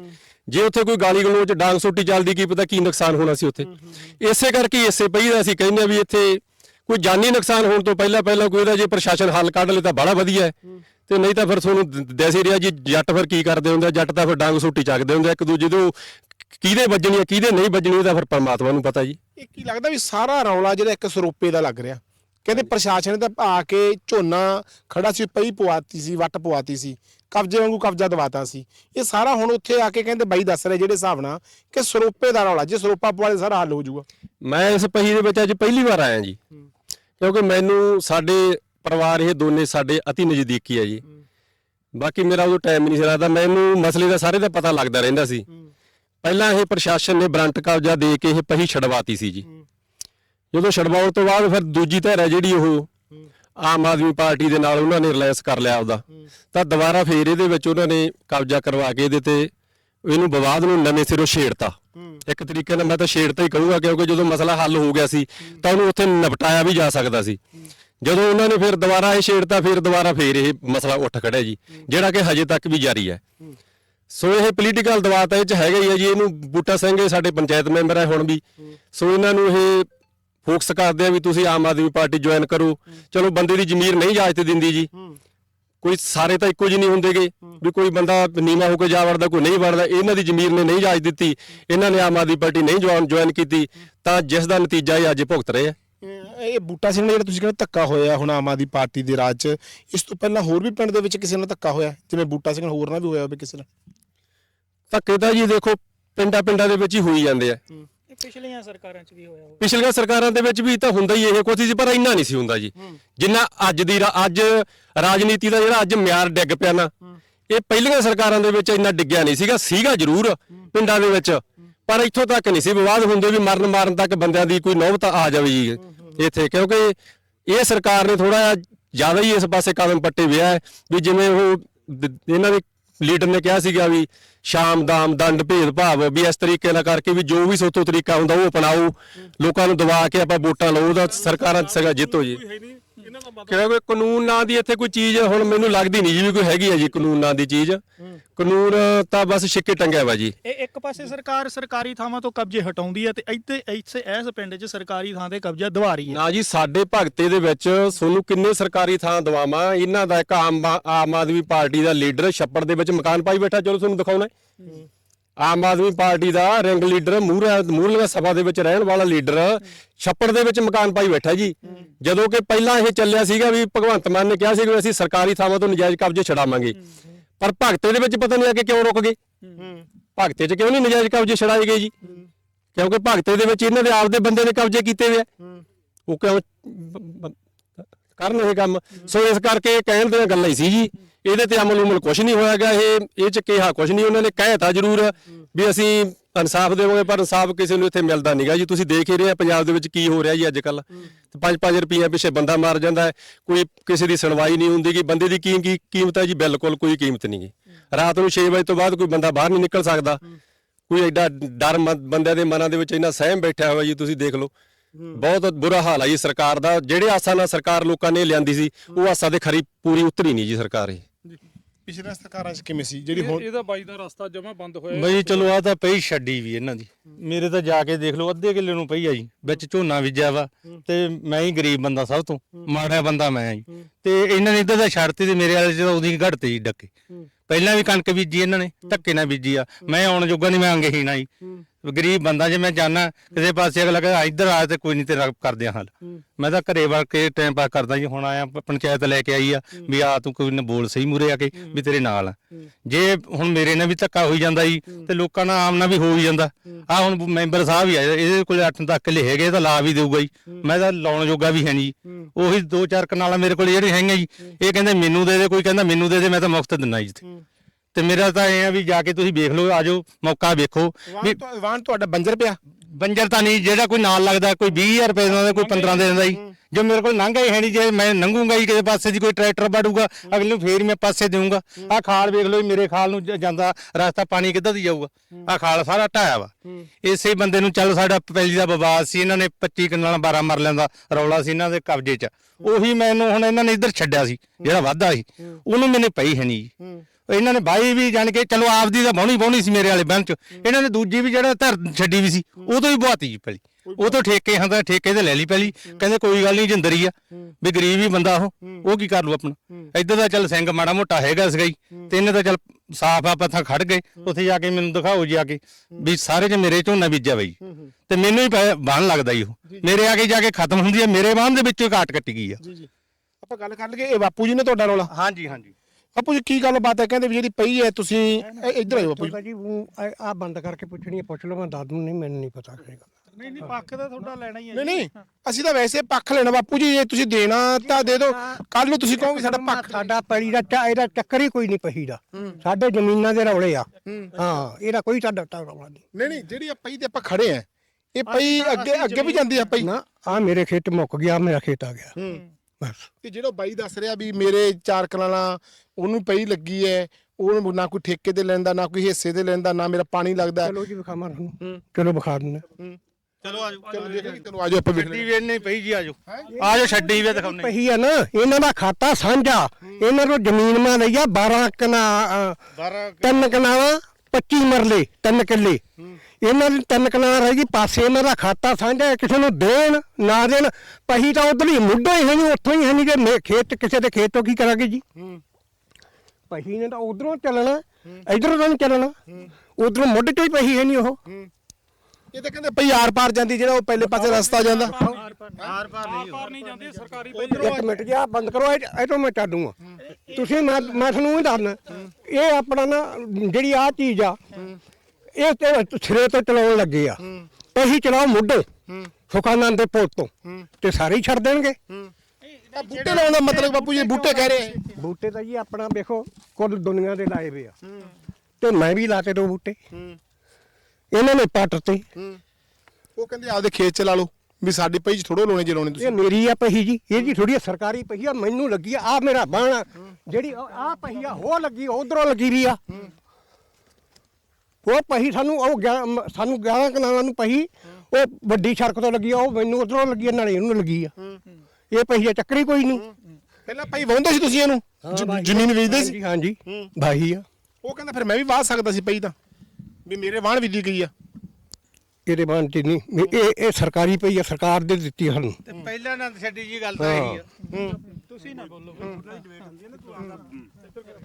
ਜੇ ਉੱਥੇ ਕੋਈ ਗਾਲੀ ਗਲੋਚ, ਡਾਂਗ ਸੋਟੀ ਚੱਲਦੀ, ਕੀ ਪਤਾ ਕੀ ਨੁਕਸਾਨ ਹੋਣਾ ਸੀ ਉੱਥੇ। ਇਸੇ ਕਰਕੇ ਇਸੇ ਪਈ ਦਾ ਅਸੀਂ ਕਹਿੰਦੇ ਆ ਵੀ ਇੱਥੇ ਕੋਈ ਜਾਨੀ ਨੁਕਸਾਨ ਹੋਣ ਤੋਂ ਪਹਿਲਾਂ ਪਹਿਲਾਂ ਕੋਈ ਇਹਦਾ ਜੇ ਪ੍ਰਸ਼ਾਸਨ ਹੱਲ ਕੱਢ ਲੇ ਤਾਂ ਬੜਾ ਵਧੀਆ ਹੈ। ਤੇ ਨਹੀਂ ਤਾਂ ਫਿਰ ਤੁਹਾਨੂੰ ਦੱਸ ਰਿਹਾ ਜੀ ਜੱਟ ਫਿਰ ਕੀ ਕਰਦੇ ਹੁੰਦੇ ਜੱਟ ਤਾਂ ਫਿਰ ਡਾਂਗ ਸੋਟੀ ਚੱਕਦੇ ਹੁੰਦੇ ਇੱਕ ਦੂਜੇ ਦੇ ਕਿਹਦੇ ਵੱਜਣੀ ਹੈ ਕਿਹਦੇ ਨਹੀਂ ਵੱਜਣੀ ਇਹਦਾ ਫਿਰ ਪਰਮਾਤਮਾ ਨੂੰ ਪਤਾ ਜੀ। ਇਹ ਕੀ ਲੱਗਦਾ ਵੀ ਸਾਰਾ ਰੌਲਾ ਜਿਹੜਾ ਇੱਕ ਸਰੋਪੇ ਦਾ ਲੱਗ ਰਿਹਾ। ਕਹਿੰਦੇ ਪ੍ਰਸ਼ਾਸਨ ਨੇ ਤਾਂ ਆ ਕੇ ਝੋਨਾ ਖੜਾ ਸੀ ਪਈ ਪਵਾਤੀ ਸੀ ਵੱਟ ਪਵਾਤੀ ਸੀ ਕਬਜ਼ੇ ਵਾਂਗੂ ਕਬਜ਼ਾ ਦਵਾਤਾ ਸੀ। ਇਹ ਸਾਰਾ ਹੁਣ ਉੱਥੇ ਆ ਕੇ ਕਹਿੰਦੇ ਬਾਈ ਦੱਸ ਰਹੇ ਜਿਹੜੇ ਹਿਸਾਬ ਨਾਲ ਕਿ ਸਰੋਪੇ ਦਾ ਰੌਲਾ ਜੇ ਸਰੋਪਾ ਪਵਾਲੇ ਸਾਰਾ ਹੱਲ ਹੋ ਜਾਊਗਾ। ਮੈਂ ਇਸ ਪਹੀ ਦੇ ਵਿੱਚ ਅੱਜ ਪਹਿਲੀ ਵਾਰ ਆਇਆ ਜੀ। ਕਿਉਂਕਿ ਮੈਨੂੰ ਸਾਡੇ ਪਰਿਵਾਰ ਇਹ ਦੋਨੇ ਸਾਡੇ ਅਤੀ ਨਜ਼ਦੀਕੀ ਹੈ ਜੀ। ਬਾਕੀ ਮੇਰਾ ਉਦੋਂ ਟਾਈਮ ਨਹੀਂ ਸੀ ਲੱਗਦਾ ਮੈਨੂੰ ਮਸਲੇ ਦਾ ਸਾਰੇ ਦਾ ਪਤਾ ਲੱਗਦਾ ਰਹਿੰਦਾ ਸੀ। ਪਹਿਲਾਂ ਇਹ ਪ੍ਰਸ਼ਾਸਨ ਨੇ ਬਰੰਟ ਕਬਜ਼ਾ ਦੇ ਕੇ ਇਹ ਪਹੀ ਛਡਵਾਤੀ ਸੀ ਜੀ। ਜਦੋਂ ਛਡਵਾਉਣ ਤੋਂ ਬਾਅਦ ਫਿਰ ਦੂਜੀ ਧਿਰ ਹੈ ਜਿਹੜੀ ਉਹ ਆਮ ਆਦਮੀ ਪਾਰਟੀ ਦੇ ਨਾਲ ਉਹਨਾਂ ਨੇ ਰਿਲੈਸ ਕਰ ਲਿਆ ਉਹਦਾ ਤਾਂ ਦੁਬਾਰਾ ਫੇਰ ਇਹਦੇ ਵਿੱਚ ਉਹਨਾਂ ਨੇ ਕਬਜ਼ਾ ਕਰਵਾ ਕੇ ਇਹਦੇ ਤੇ ਇਹਨੂੰ ਵਿਵਾਦ ਨੂੰ ਨਵੇਂ ਸਿਰੋਂ ਛੇੜਤਾ। ਇੱਕ ਤਰੀਕੇ ਨਾਲ ਮੈਂ ਤਾਂ ਛੇੜਤਾ ਹੀ ਕਹੂੰਗਾ ਕਿਉਂਕਿ ਜਦੋਂ ਮਸਲਾ ਹੱਲ ਹੋ ਗਿਆ ਸੀ ਤਾਂ ਉਹਨੂੰ ਉੱਥੇ ਨਿਪਟਾਇਆ ਵੀ ਜਾ ਸਕਦਾ ਸੀ। ਜਦੋਂ ਉਹਨਾਂ ਨੇ ਫਿਰ ਦੁਬਾਰਾ ਇਹ ਛੇੜਤਾ ਫਿਰ ਦੁਬਾਰਾ ਫੇਰ ਇਹ ਮਸਲਾ ਉੱਠ ਖੜਿਆ ਜੀ ਜਿਹੜਾ ਕਿ ਹਜੇ ਤੱਕ ਵੀ ਜਾਰੀ ਹੈ। ਸੋ ਇਹ ਪੋਲੀਟੀਕਲ ਦਬਾਅ ਤਾਂ ਇਹ ਚ ਹੈਗਾ ਹੀ ਹੈ ਜੀ ਇਹਨੂੰ ਬੂਟਾ ਸਿੰਘ ਇਹ ਸਾਡੇ ਪੰਚਾਇਤ ਮੈਂਬਰ ਹੈ ਹੁਣ ਵੀ। ਸੋ ਇਹਨਾਂ ਨੂੰ ਇਹ ਫੋਕਸ ਕਰਦੇ ਆ ਵੀ ਤੁਸੀਂ ਆਮ ਆਦਮੀ ਪਾਰਟੀ ਜੁਆਇਨ ਕਰੋ। ਚਲੋ ਬੰਦੇ ਦੀ ਜ਼ਮੀਰ ਨਹੀਂ ਇਜਾਜ਼ਤ ਦਿੰਦੀ ਜੀ। ਕੋਈ ਸਾਰੇ ਤਾਂ ਇੱਕੋ ਜਿਹੇ ਨਹੀਂ ਹੁੰਦੇਗੇ ਵੀ ਕੋਈ ਬੰਦਾ ਨੀਵਾ ਹੋ ਕੇ ਜਾ ਵੜਦਾ ਕੋਈ ਨਹੀਂ ਵੜਦਾ ਇਹਨਾਂ ਦੀ ਜ਼ਮੀਰ ਨੇ ਨਹੀਂ ਇਜਾਜ਼ਤ ਦਿੱਤੀ ਇਹਨਾਂ ਨੇ ਆਮ ਆਦਮੀ ਪਾਰਟੀ ਨਹੀਂ ਜੁਆਇਨ ਜੁਆਇਨ ਕੀਤੀ ਤਾਂ ਜਿਸ ਦਾ ਨਤੀਜਾ ਇਹ ਅੱਜ ਭੁਗਤ ਰਹੇ ਆ। ਇਹ ਬੂਟਾ ਸਿੰਘ ਨਾਲ ਜਿਹੜਾ ਤੁਸੀਂ ਕਹਿੰਦੇ ਧੱਕਾ ਹੋਇਆ ਹੁਣ ਆਮ ਆਦਮੀ ਪਾਰਟੀ ਦੇ ਰਾਜ 'ਚ ਇਸ ਤੋਂ ਪਹਿਲਾਂ ਹੋਰ ਵੀ ਪਿੰਡ ਦੇ ਵਿੱਚ ਕਿਸੇ ਨਾਲ ਧੱਕਾ ਹੋਇਆ? ਜਿਵੇਂ ਬੂਟਾ ਸਿੰਘ ਹੋਰ ਨਾਲ ਵੀ ਹੋਇਆ ਹੋਵੇ ਕਿਸੇ ਨਾਲ? ਧੱਕੇ ਤਾਂ ਜੀ ਦੇਖੋ ਪਿੰਡਾਂ ਪਿੰਡਾਂ ਦੇ ਵਿੱਚ ਹੀ ਹੋਈ ਜਾਂਦੇ ਆ। ਪਿਛਲੀਆਂ ਸਰਕਾਰਾਂ 'ਚ ਵੀ ਹੋਇਆ ਹੋਊ। ਪਿਛਲੀਆਂ ਸਰਕਾਰਾਂ ਦੇ ਵਿੱਚ ਵੀ ਤਾਂ ਹੁੰਦਾ ਹੀ ਇਹ ਕੁਛ ਸੀ ਪਰ ਇੰਨਾ ਨਹੀਂ ਸੀ ਹੁੰਦਾ ਜੀ। ਜਿੰਨਾ ਅੱਜ ਦੀ ਅੱਜ ਰਾਜਨੀਤੀ ਦਾ ਜਿਹੜਾ ਅੱਜ ਮਿਆਰ ਡਿੱਗ ਪਿਆ ਨਾ ਇਹ ਪਹਿਲੀਆਂ ਸਰਕਾਰਾਂ ਦੇ ਵਿੱਚ ਇੰਨਾ ਡਿੱਗਿਆ ਨਹੀਂ ਸੀਗਾ ਸੀਗਾ ਜ਼ਰੂਰ ਪਿੰਡਾਂ ਦੇ ਵਿੱਚ। ਪਰ ਇੱਥੋਂ ਤੱਕ ਨਹੀਂ ਸੀ ਵਿਵਾਦ ਹੁੰਦੇ ਵੀ ਮਰਨ ਮਾਰਨ ਤੱਕ ਬੰਦਿਆਂ ਦੀ ਕੋਈ ਨੌਬਤ ਆ ਜਾਵੇ ਜੀ ਇੱਥੇ ਕਿਉਂਕਿ ਇਹ ਸਰਕਾਰ ਨੇ ਥੋੜਾ ਜ਼ਿਆਦਾ ਹੀ ਇਸ ਪਾਸੇ ਕਦਮ ਪੱਟੇ ਵਿਆ ਵੀ ਜਿਵੇਂ ਉਹ ਇਹਨਾਂ ਦੇ ਲੀਡਰ ਨੇ ਕਿਹਾ ਸੀਗਾ ਵੀ ਸ਼ਾਮ, ਦਾਮ, ਦੰਡ ਭੇਦ ਭਾਵ ਵੀ ਇਸ ਤਰੀਕੇ ਨਾਲ ਕਰਕੇ ਵੀ ਜੋ ਵੀ ਸੋਤੋ ਤਰੀਕਾ ਹੁੰਦਾ ਉਹ ਅਪਣਾਓ। ਲੋਕਾਂ ਨੂੰ ਦਬਾ ਕੇ ਆਪਾਂ ਵੋਟਾਂ ਲਓ, ਉਹਦਾ ਸਰਕਾਰਾਂ ਸਗਾ ਜਿੱਤੋ ਜੀ। ਕਿਉਂਕਿ ਕਾਨੂੰਨ ਨਾਂ ਦੀ ਇੱਥੇ ਕੋਈ ਚੀਜ਼ ਹੁਣ ਮੈਨੂੰ ਲੱਗਦੀ ਨਹੀਂ ਜੀ ਵੀ ਕੋਈ ਹੈਗੀ ਹੈ ਜੀ ਕਾਨੂੰਨ ਨਾਂ ਦੀ ਚੀਜ਼। ਕਾਨੂੰਨ ਤਾਂ ਬਸ ਛਿੱਕੇ ਟੰਗਿਆ ਵਾ ਜੀ। ਇਹ ਇੱਕ ਪਾਸੇ ਸਰਕਾਰ ਸਰਕਾਰੀ ਥਾਵਾਂ ਤੋਂ ਕਬਜ਼ੇ ਹਟਾਉਂਦੀ ਹੈ ਤੇ ਇੱਥੇ ਇੱਥੇ ਇਸ ਪਿੰਡ 'ਚ ਸਰਕਾਰੀ ਥਾਂ ਤੇ ਕਬਜ਼ਾ ਦਵਾ ਰਹੀ ਹੈ। ਨਾ ਜੀ ਸਾਡੇ ਭਗਤੇ ਦੇ ਵਿੱਚ ਸੋਨੂੰ ਕਿੰਨੇ ਸਰਕਾਰੀ ਥਾਂ ਦਵਾਵਾਂ ਇਹਨਾਂ ਦਾ ਇੱਕ ਆਮ ਆਮ ਆਦਮੀ ਪਾਰਟੀ ਦਾ ਲੀਡਰ ਛੱਪੜ ਦੇ ਵਿੱਚ ਮਕਾਨ ਪਾਈ ਬੈਠਾ ਚਲੋ ਤੁਹਾਨੂੰ ਦਿਖਾਉਣਾ ਹੈ। ਆਮ ਆਦਮੀ ਪਾਰਟੀ ਦਾ ਰਿੰਗ ਲੀਡਰ ਮੂਹਰੇ ਮੂਹਰਲੀਆਂ ਸਭਾ ਦੇ ਵਿੱਚ ਰਹਿਣ ਵਾਲਾ ਲੀਡਰ ਛੱਪੜ ਦੇ ਵਿੱਚ ਮਕਾਨ ਪਾਈ ਬੈਠਾ ਜੀ। ਜਦੋਂ ਕਿ ਪਹਿਲਾਂ ਇਹ ਚੱਲਿਆ ਸੀਗਾ ਵੀ ਭਗਵੰਤ ਮਾਨ ਨੇ ਕਿਹਾ ਸੀ ਕਿ ਅਸੀਂ ਸਰਕਾਰੀ ਥਾਵਾਂ ਤੋਂ ਨਜਾਇਜ਼ ਕਬਜ਼ੇ ਛਡਾਵਾਂਗੇ। ਪਰ ਭਗਤੇ ਦੇ ਵਿੱਚ ਪਤਾ ਨਹੀਂ ਆ ਕਿ ਕਿਉਂ ਰੁਕ ਗਏ। ਭਗਤੇ 'ਚ ਕਿਉਂ ਨਹੀਂ ਨਜਾਇਜ਼ ਕਬਜ਼ੇ ਛਡਾਏ ਗਏ ਜੀ? ਕਿਉਂਕਿ ਭਗਤੇ ਦੇ ਵਿੱਚ ਇਹਨਾਂ ਦੇ ਆਪਦੇ ਬੰਦੇ ਨੇ ਕਬਜ਼ੇ ਕੀਤੇ ਹੋਏ ਆ। ਉਹ ਕਿਉਂ ਕਰਨ ਇਹ ਕੰਮ? ਸੋ ਇਸ ਕਰਕੇ ਕਹਿਣ ਦੀਆਂ ਗੱਲਾਂ ਹੀ ਸੀ ਜੀ। ਇਹਦੇ ਤੇ ਅਮਲ ਉਮਲ ਕੁਝ ਨਹੀਂ ਹੋਇਆਗਾ ਇਹ ਇਹ ਚ ਕਿਹਾ ਕੁਝ ਨਹੀਂ ਉਹਨਾਂ ਨੇ ਕਹਿਤਾ ਜ਼ਰੂਰ ਵੀ ਅਸੀਂ ਇਨਸਾਫ ਦੇਵਾਂਗੇ ਪਰ ਇਨਸਾਫ ਕਿਸੇ ਨੂੰ ਇੱਥੇ ਮਿਲਦਾ ਨਹੀਂਗਾ ਜੀ। ਤੁਸੀਂ ਦੇਖ ਹੀ ਰਹੇ ਆ ਪੰਜਾਬ ਦੇ ਵਿੱਚ ਕੀ ਹੋ ਰਿਹਾ ਜੀ ਅੱਜ ਕੱਲ ਤੇ 5-5 ਰੁਪਈਆ ਪਿੱਛੇ ਬੰਦਾ ਮਾਰ ਜਾਂਦਾ ਕੋਈ ਕਿਸੇ ਦੀ ਸੁਣਵਾਈ ਨਹੀਂ ਹੁੰਦੀ ਕਿ ਬੰਦੇ ਦੀ ਕੀ ਕੀਮਤ ਹੈ ਜੀ? ਬਿਲਕੁਲ ਕੋਈ ਕੀਮਤ ਨਹੀਂ ਰਾਤ ਨੂੰ 6 ਵਜੇ ਤੋਂ ਬਾਅਦ ਕੋਈ ਬੰਦਾ ਬਾਹਰ ਨਹੀਂ ਨਿਕਲ ਸਕਦਾ। ਕੋਈ ਐਡਾ ਡਰ ਬੰਦਿਆਂ ਦੇ ਮਨਾਂ ਦੇ ਵਿੱਚ ਇੰਨਾ ਸਹਿਮ ਬੈਠਾ ਹੋਇਆ ਜੀ ਤੁਸੀਂ ਦੇਖ ਲਓ। ਬਹੁਤ ਬੁਰਾ ਹਾਲ ਹੈ ਜੀ ਸਰਕਾਰ ਦਾ। ਜਿਹੜੇ ਆਸਾਂ ਨਾਲ ਸਰਕਾਰ ਲੋਕਾਂ ਨੇ ਲਿਆਂਦੀ ਸੀ ਉਹ ਆਸਾਂ ਦੇ ਖਰੀ ਪੂਰੀ ਉਤਰੀ ਨਹੀਂ ਜੀ ਸਰਕਾਰ ਇਹ। ਪਿਛਲੇ ਸਰਕਾਰਾਂ 'ਚ ਕਿਵੇਂ ਸੀ? ਜਿਹੜੀ ਹੁਣ ਇਹਦਾ ਬਾਈ ਦਾ ਰਸਤਾ ਜਮਾ ਬੰਦ ਹੋਇਆ ਬਈ ਚਲੋ ਆ ਤਾਂ ਪਈ ਛੱਡੀ ਵੀ ਇਹਨਾਂ ਦੀ। ਮੇਰੇ ਤਾਂ ਜਾ ਕੇ ਦੇਖ ਲਓ ਅੱਧੇ ਕਿੱਲੇ ਨੂੰ ਪਈ ਆ ਜੀ। ਵਿੱਚ ਝੋਨਾ ਬੀਜਿਆ ਵਾ ਤੇ ਮੈਂ ਹੀ ਗਰੀਬ ਬੰਦਾ ਸਭ ਤੋਂ। ਮਾੜਾ ਬੰਦਾ ਮੈਂ ਆ ਜੀ। ਤੇ ਇਹਨਾਂ ਨੇ ਇੱਧਰ ਦਾ ਛੱਡਤੀ ਤੇ ਮੇਰੇ ਵਾਲੇ ਚ ਉਹਦੀ ਘੜਤੇ ਜੀ ਡੱਕੇ। ਪਹਿਲਾਂ ਵੀ ਕਣਕ ਬੀਜੀ ਇਹਨਾਂ ਨੇ ਧੱਕੇ ਨਾਲ ਬੀਜੀ ਆ। ਮੈਂ ਆਉਣ ਜੋਗਾ ਨਹੀਂ ਮੈਂ ਅੰਗਹੀਣਾ ਜੀ। ਗਰੀਬ ਬੰਦਾ ਜੇ ਮੈਂ ਜਾਣਾ ਕਿਸੇ ਪਾਸੇ ਅਗਲਾ ਕਹਿੰਦਾ ਇੱਧਰ ਆ ਤੇ ਕੋਈ ਨਹੀਂ ਤੇਰਾ ਕਰਦੇ ਹੱਲ। ਮੈਂ ਤਾਂ ਘਰੇ ਵੜ ਕੇ ਟਾਈਮ ਪਾਸ ਕਰਦਾ ਜੀ ਹੁਣ ਆਇਆ ਪੰਚਾਇਤ ਲੈ ਕੇ ਆਈ ਆ ਵੀ ਆ ਤੂੰ ਕੋਈ ਨਾ ਬੋਲ ਸਹੀ ਮੂਰੇ ਆ ਕੇ ਵੀ ਤੇਰੇ ਨਾਲ ਜੇ ਹੁਣ ਮੇਰੇ ਨਾਲ ਵੀ ਧੱਕਾ ਹੋਈ ਜਾਂਦਾ ਜੀ ਤੇ ਲੋਕਾਂ ਨਾਲ ਆਮ ਨਾਲ ਵੀ ਹੋ ਹੀ ਜਾਂਦਾ। ਆ ਹੁਣ ਮੈਂਬਰ ਸਾਹਿਬ ਹੀ ਆ ਇਹਦੇ ਕੋਲ 8 ਤੱਕ ਕਿੱਲੇ ਹੈਗੇ ਤਾਂ ਲਾ ਵੀ ਦੇਊਗਾ ਜੀ। ਮੈਂ ਤਾਂ ਲਾਉਣ ਜੋਗਾ ਵੀ ਹੈ ਨਹੀਂ ਜੀ। ਉਹੀ ਦੋ ਚਾਰ ਕਨਾਲਾਂ ਮੇਰੇ ਕੋਲ ਜਿਹੜੇ ਹੈਗੇ ਜੀ ਇਹ ਕਹਿੰਦੇ ਮੈਨੂੰ ਦੇ ਦੇ ਕੋਈ ਕਹਿੰਦਾ ਮੈਨੂੰ ਦੇ ਦੇ ਮੈਂ ਤਾਂ ਮੁਫਤ ਦਿੰਦਾ ਜੀ। ਤੇ ਮੇਰਾ ਤਾਂ ਇਹ ਆ ਵੀ ਜਾ ਕੇ ਤੁਸੀਂ ਵੇਖ ਲਓ ਆਜੋ ਮੌਕਾ ਵੇਖੋ। ਵੀ ਵਾਹਨ ਤੁਹਾ- ਵਾਹਨ ਤੁਹਾਡਾ ਬੰਜਰ ਪਿਆ? ਬੰਜਰ ਤਾਂ ਨਹੀਂ ਜਿਹੜਾ ਕੋਈ ਨਾਲ ਲੱਗਦਾ ਕੋਈ 20000 ਰੁਪਏ ਦਿੰਦਾ ਕੋਈ 15 ਦੇ ਦਿੰਦਾ ਜੀ। ਜੇ ਮੇਰੇ ਕੋਲ ਲੰਘਾ ਹੀ ਹੈ ਨਹੀਂ ਜੇ ਮੈਂ ਲੰਘੂਗਾ ਹੀ ਕਿਸੇ ਪਾਸੇ ਦੀ ਕੋਈ ਟਰੈਕਟਰ ਵੜੂਗਾ ਅਗਲੇ ਨੂੰ ਫੇਰ ਮੈਂ ਪਾਸੇ ਦੇਊਂਗਾ। ਆਹ ਖਾਲ ਵੇਖ ਲਓ ਮੇਰੇ ਖਾਲ ਨੂੰ ਜਾਂਦਾ ਰਸਤਾ ਪਾਣੀ ਕਿੱਧਰ ਦੀ ਜਾਊਗਾ? ਆਹ ਖਾਲ ਸਾਰਾ ਢਾਇਆ ਵਾ। ਇਸੇ ਬੰਦੇ ਨੂੰ ਚੱਲ ਸਾਡਾ ਪਹਿਲੀ ਦਾ ਵਿਵਾਦ ਸੀ ਇਹਨਾਂ ਨੇ 25 ਕਨਾਲਾਂ 12 ਮਰ ਲੈਂਦਾ ਰੌਲਾ ਸੀ ਇਹਨਾਂ ਦੇ ਕਬਜ਼ੇ 'ਚ। ਉਹੀ ਮੈਨੂੰ ਹੁਣ ਇਹਨਾਂ ਨੇ ਇੱਧਰ ਛੱਡਿਆ ਸੀ ਜਿਹੜਾ ਵਾਧਾ ਸੀ। ਉਹਨੂੰ ਮੈਨੂੰ ਪਈ ਹੈ ਨਹੀਂ ਜੀ। ਇਹਨਾਂ ਨੇ ਬਾਈ ਵੀ ਜਾਣ ਕੇ ਚਲੋ ਆਪਦੀ ਤਾਂ ਬਾਉਣੀ ਬਾਉਣੀ ਸੀ ਮੇਰੇ ਵਾਲੇ ਬੰਨ ਚ। ਇਹਨਾਂ ਨੇ ਦੂਜੀ ਵੀ ਜਿਹੜਾ ਧਰ ਛੱਡੀ ਵੀ ਸੀ ਉਹ ਤੋਂ ਵੀ ਬੁਆਤੀ ਜੀ ਪਹਿਲੀ। ਉਹ ਤੋਂ ਠੇਕੇ ਹਾਂ ਤਾਂ ਠੇਕੇ ਤੇ ਲੈ ਲਈ ਪਹਿਲੀ। ਕਹਿੰਦੇ ਕੋਈ ਗੱਲ ਨਹੀਂ ਜਿੰਦਰੀ ਆ। ਵੀ ਗਰੀਬ ਹੀ ਬੰਦਾ ਉਹ ਉਹ ਕੀ ਕਰ ਲੂ ਆਪਣਾ? ਇੱਧਰ ਦਾ ਚੱਲ ਸਿੰਘ ਮਾੜਾ ਮੋਟਾ ਹੈਗਾ ਸੀਗਾ ਹੀ। ਤੇ ਇਹਨੇ ਤਾਂ ਚੱਲ ਸਾਫ਼ ਆ ਪੱਥਾ ਖੜ ਗਏ। ਉੱਥੇ ਜਾ ਕੇ ਮੈਨੂੰ ਦਿਖਾਓ ਜੀ ਆ ਕੇ ਵੀ ਸਾਰੇ ਚ ਮੇਰੇ ਝੋਨਾ ਬੀਜਿਆ ਬਈ। ਤੇ ਮੈਨੂੰ ਹੀ ਬਾਣ ਲੱਗਦਾ ਜੀ ਉਹ। ਮੇਰੇ ਆ ਕੇ ਜਾ ਕੇ ਖਤਮ ਹੁੰਦੀ ਹੈ ਮੇਰੇ ਬਾਣ ਦੇ ਵਿੱਚੋਂ ਕਾਟ ਕੱਟੀ ਗਈ ਆ। ਜੀ ਜੀ। ਆਪਾਂ ਗੱਲ ਕਰ ਲਈਏ ਇਹ ਬਾਪੂ ਜੀ ਨੇ ਤੁਹਾਡਾ ਰੌਲਾ। ਹਾਂਜੀ ਹਾਂਜੀ। ਬਾਪੂ ਜੀ ਕੀ ਗੱਲ ਬਾਤ ਹੈ? ਕਹਿੰਦੇ ਵੀ ਜਿਹੜੀ ਪਈ ਹੈ ਤੁਸੀਂ ਇਹ- ਇੱਧਰ ਆਓ ਬਾਪੂ ਜੀ। ਪਤਾ ਜੀ ਆ ਬੰਦ ਕਰਕੇ ਪੁੱਛਣੀ ਹੈ ਪੁੱਛ ਲਓ ਮੈਂ ਦਾਦੂ ਨਹੀਂ ਮੈਨੂੰ ਨਹੀਂ ਪਤਾ ਕਿਹੜੀ ਗੱਲ ਨਹੀਂ ਨਹੀਂ ਪੱਖ ਤਾਂ ਤੁਹਾਡਾ ਲੈਣਾ ਹੀ ਹੈ ਨਹੀਂ ਨਹੀਂ ਅਸੀਂ ਤਾਂ ਵੈਸੇ ਪੱਖ ਲੈਣਾ ਬਾਪੂ ਜੀ ਜੇ ਤੁਸੀਂ ਦੇਣਾ ਤਾਂ ਦੇ ਦਿਓ। ਕੱਲ ਨੂੰ ਤੁਸੀਂ ਕਹੋਗੇ ਸਾਡਾ ਪੱਖ। ਸਾਡਾ ਪੈਲੀ ਦਾ ਚਾ ਇਹਦਾ ਚੱਕਰ ਹੀ ਕੋਈ ਨਹੀਂ ਪਹੀ ਦਾ। ਸਾਡੇ ਜ਼ਮੀਨਾਂ ਦੇ ਰੌਲੇ ਆ। ਹਾਂ। ਇਹਦਾ ਕੋਈ ਸਾਡਾ ਟਾਵਲਾ ਨਹੀਂ। ਨਹੀਂ ਨਹੀਂ ਜਿਹੜੀ ਆ ਪਈ ਤੇ ਆਪਾਂ ਖੜੇ ਆ। ਇਹ ਪਈ ਅੱਗੇ ਅੱਗੇ ਵੀ ਜਾਂਦੀ ਆ ਪਈ। ਨਾ ਆ ਮੇਰੇ ਖੇਤ ਮੁੱਕ ਗਿਆ ਮੇਰਾ ਖੇਤ ਆ ਗਿਆ। ਬਸ। ਤੇ ਜਿਹੜਾ ਬਾਈ ਦੱਸ ਰਿਹਾ ਵੀ ਮੇਰੇ ਚਾਰ ਕਨਾਲਾਂ ਉਹਨੂੰ ਪਈ ਲੱਗੀ ਹੈ ਉਹ ਨਾ ਕੋਈ ਠੇਕੇ ਤੇ ਲੈਂਦਾ ਨਾ ਕੋਈ ਹਿੱਸੇ ਤੇ ਲੈਂਦਾ ਨਾ ਮੇਰਾ ਪਾਣੀ ਲੱਗਦਾ। ਚਲੋ ਜੀ ਵਿਖਾਵਾਂ ਤੁਹਾਨੂੰ। ਚਲੋ ਵਿਖਾ ਦਿੰਦੇ ਚਲੋ ਆਜੋ। ਚਲੋ ਦੇਖ ਤੈਨੂੰ ਆਜੋ ਆਪਾਂ ਵੇਖ ਛੱਡੀ ਵੇ ਨਹੀਂ ਪਈ ਜੀ ਆਜੋ। ਆਜੋ ਛੱਡੀ ਵੇ ਦਿਖਾਉਣੇ ਪਹੀ ਆ ਨਾ ਇਹਨਾਂ ਦਾ ਖਾਤਾ ਸਾਂਝਾ। ਇਹਨਾਂ ਤੋਂ ਜ਼ਮੀਨ ਮਾ ਲਈ ਆ 12 ਕਨਾ 12 ਤਿੰਨ ਕਨਾਲਾਂ 25 ਮਰਲੇ ਤਿੰਨ ਕਿੱਲੇ। ਇਹਨਾਂ ਦੀ ਤਿੰਨ ਕਨਾਲਾਂ ਰਹਿ ਗਈ ਪਾਸੇ ਇਹਨਾਂ ਦਾ ਖਾਤਾ ਸਾਂਝਾ ਹੈ, ਕਿਸੇ ਨੂੰ ਦੇਣ ਨਾ ਦੇਣ ਪਹੀ ਤਾਂ ਉਧਰ ਹੀ ਮੁੱਢੋਂ ਹੀ ਹੈ ਨਹੀਂ ਉੱਥੋਂ ਹੀ ਹੈ ਨਹੀਂ ਮੇ- ਖੇਤ ਕਿਸੇ ਦੇ ਖੇਤ ਤੋਂ ਕੀ ਕਰਾਂਗੇ ਜੀ? ਪਹੀ ਨੇ ਤਾਂ ਉਧਰੋਂ ਚੱਲਣਾ ਇਧਰੋਂ ਤਾਂ ਨਹੀਂ ਚੱਲਣਾ। ਉਧਰੋਂ ਮੁੱਢ ਚੋਂ ਹੀ ਪਹੀ ਹੈ ਨਹੀਂ ਉਹ। ਇਹ ਤਾਂ ਕਹਿੰਦੇ ਪਈ ਆਰ ਪਾਰ ਜਾਂਦੀ ਜਿਹੜਾ ਉਹ ਪਹਿਲੇ ਪਾਸੇ ਰਸਤਾ ਜਾਂਦਾ। ਆਰ ਪਾਰ ਨਹੀਂ ਜਾਂਦੀ ਸਰਕਾਰੀ ਇੱਕ ਮਿੰਟ ਜੀ ਆਹ ਬੰਦ ਕਰੋ ਇਹ ਇਹ ਤੋਂ ਮੈਂ ਚਾਡੂਗਾ ਤੁਸੀਂ ਮੈਂ ਮੈਂ ਤੁਹਾਨੂੰ ਇਹ ਦੱਸਣਾ ਇਹ ਆਪਣਾ ਨਾ ਜਿਹੜੀ ਆ ਚੀਜ਼ ਆ ਇਹ ਤੇ ਸਿਰੇ ਤੋਂ ਚਲਾਉਣ ਲੱਗੇ ਆ। ਇਹੀ ਚਲਾਓ ਮੁੱਢੇ। ਸੁਖਾਨੰਦ ਦੇ ਪੁੱਤ ਤੋਂ। ਤੇ ਸਾਰੇ ਹੀ ਛੱਡ ਦੇਣਗੇ। ਆ ਬੂਟੇ ਲਾਉਣ ਦਾ ਮਤਲਬ ਬਾਪੂ ਜੀ ਬੂਟੇ ਕਹਿ ਰਹੇ ਆ। ਬੂਟੇ ਤਾਂ ਜੀ ਆਪਣਾ ਵੇਖੋ ਕੁੱਲ ਦੁਨੀਆ ਦੇ ਲਾਏ ਵੇ ਆ। ਤੇ ਮੈਂ ਵੀ ਲਾਤੇ ਦੋ ਬੂਟੇ। ਇਹਨਾਂ ਨੇ ਪੱਟ ਤੇ। ਉਹ ਕਹਿੰਦੇ ਆਪਦੇ ਖੇਤ ਚ ਲਾ ਲਓ ਵੀ ਸਾਡੀ ਪਈ ਚ ਥੋੜੋ ਲਾਉਣੇ ਜੇ ਲਾਉਣੇ ਇਹ ਤੁਸੀਂ। ਮੇਰੀ ਆ ਪਹੀ ਜੀ। ਇਹ ਜੀ ਥੋੜੀ ਸਰਕਾਰੀ ਪਹੀ ਆ ਮੈਨੂੰ ਲੱਗੀ ਆ ਆਹ ਮੇਰਾ ਬਾਣ ਜਿਹੜੀ ਆ ਪਹੀ ਆ ਉਹ ਲੱਗੀ ਉਧਰੋਂ ਲੱਗੀ ਵੀ ਆ। ਉਹ ਪਹੀ ਸਾਨੂੰ ਉਹ ਮ- ਸਾਨੂੰ 11 ਕਨਾਲਾਂ ਨੂੰ ਪਹੀ ਉਹ ਵੱਡੀ ਸੜਕ ਤੋਂ ਲੱਗੀ ਆ ਉਹ ਮੈਨੂੰ ਉਧਰੋਂ ਲੱਗੀ ਆ ਨਾਲੇ ਇਹਨੂੰ ਲੱਗੀ ਆ। ਇਹ ਪਹੀ ਆ ਚੱਕਰੀ ਕੋਈ ਨਹੀਂ। ਪਹਿਲਾਂ ਪਈ ਵਾਹੁੰਦੇ ਸੀ ਤੁਸੀਂ ਇਹਨੂੰ? ਜ- ਜ਼ਮੀਨ ਵੇਚਦੇ ਸੀ? ਹਾਂਜੀ ਭਾਈ ਆ। ਉਹ ਕਹਿੰਦਾ ਫਿਰ ਮੈਂ ਵੀ ਵਾਹ ਸਕਦਾ ਸੀ ਪਈ ਤਾਂ ਵੀ ਮੇਰੇ ਵਾਹਣ ਵਿਧੀ ਗਈ ਆ। ਇਹਦੇ ਬਾਣ ਚ ਨਹੀਂ ਇਹ- ਇਹ ਇਹ ਸਰਕਾਰੀ ਪਈ ਆ ਸਰਕਾਰ ਦੇ ਦਿੱਤੀ ਸਾਨੂੰ। ਤੇ ਪਹਿਲਾਂ ਨਾ ਛੱਡੀ ਜੀ ਗੱਲ ਤਾਂ ਇਹੀ ਆ। ਤੁਸੀਂ ਨਾ। ਬੋਲੋ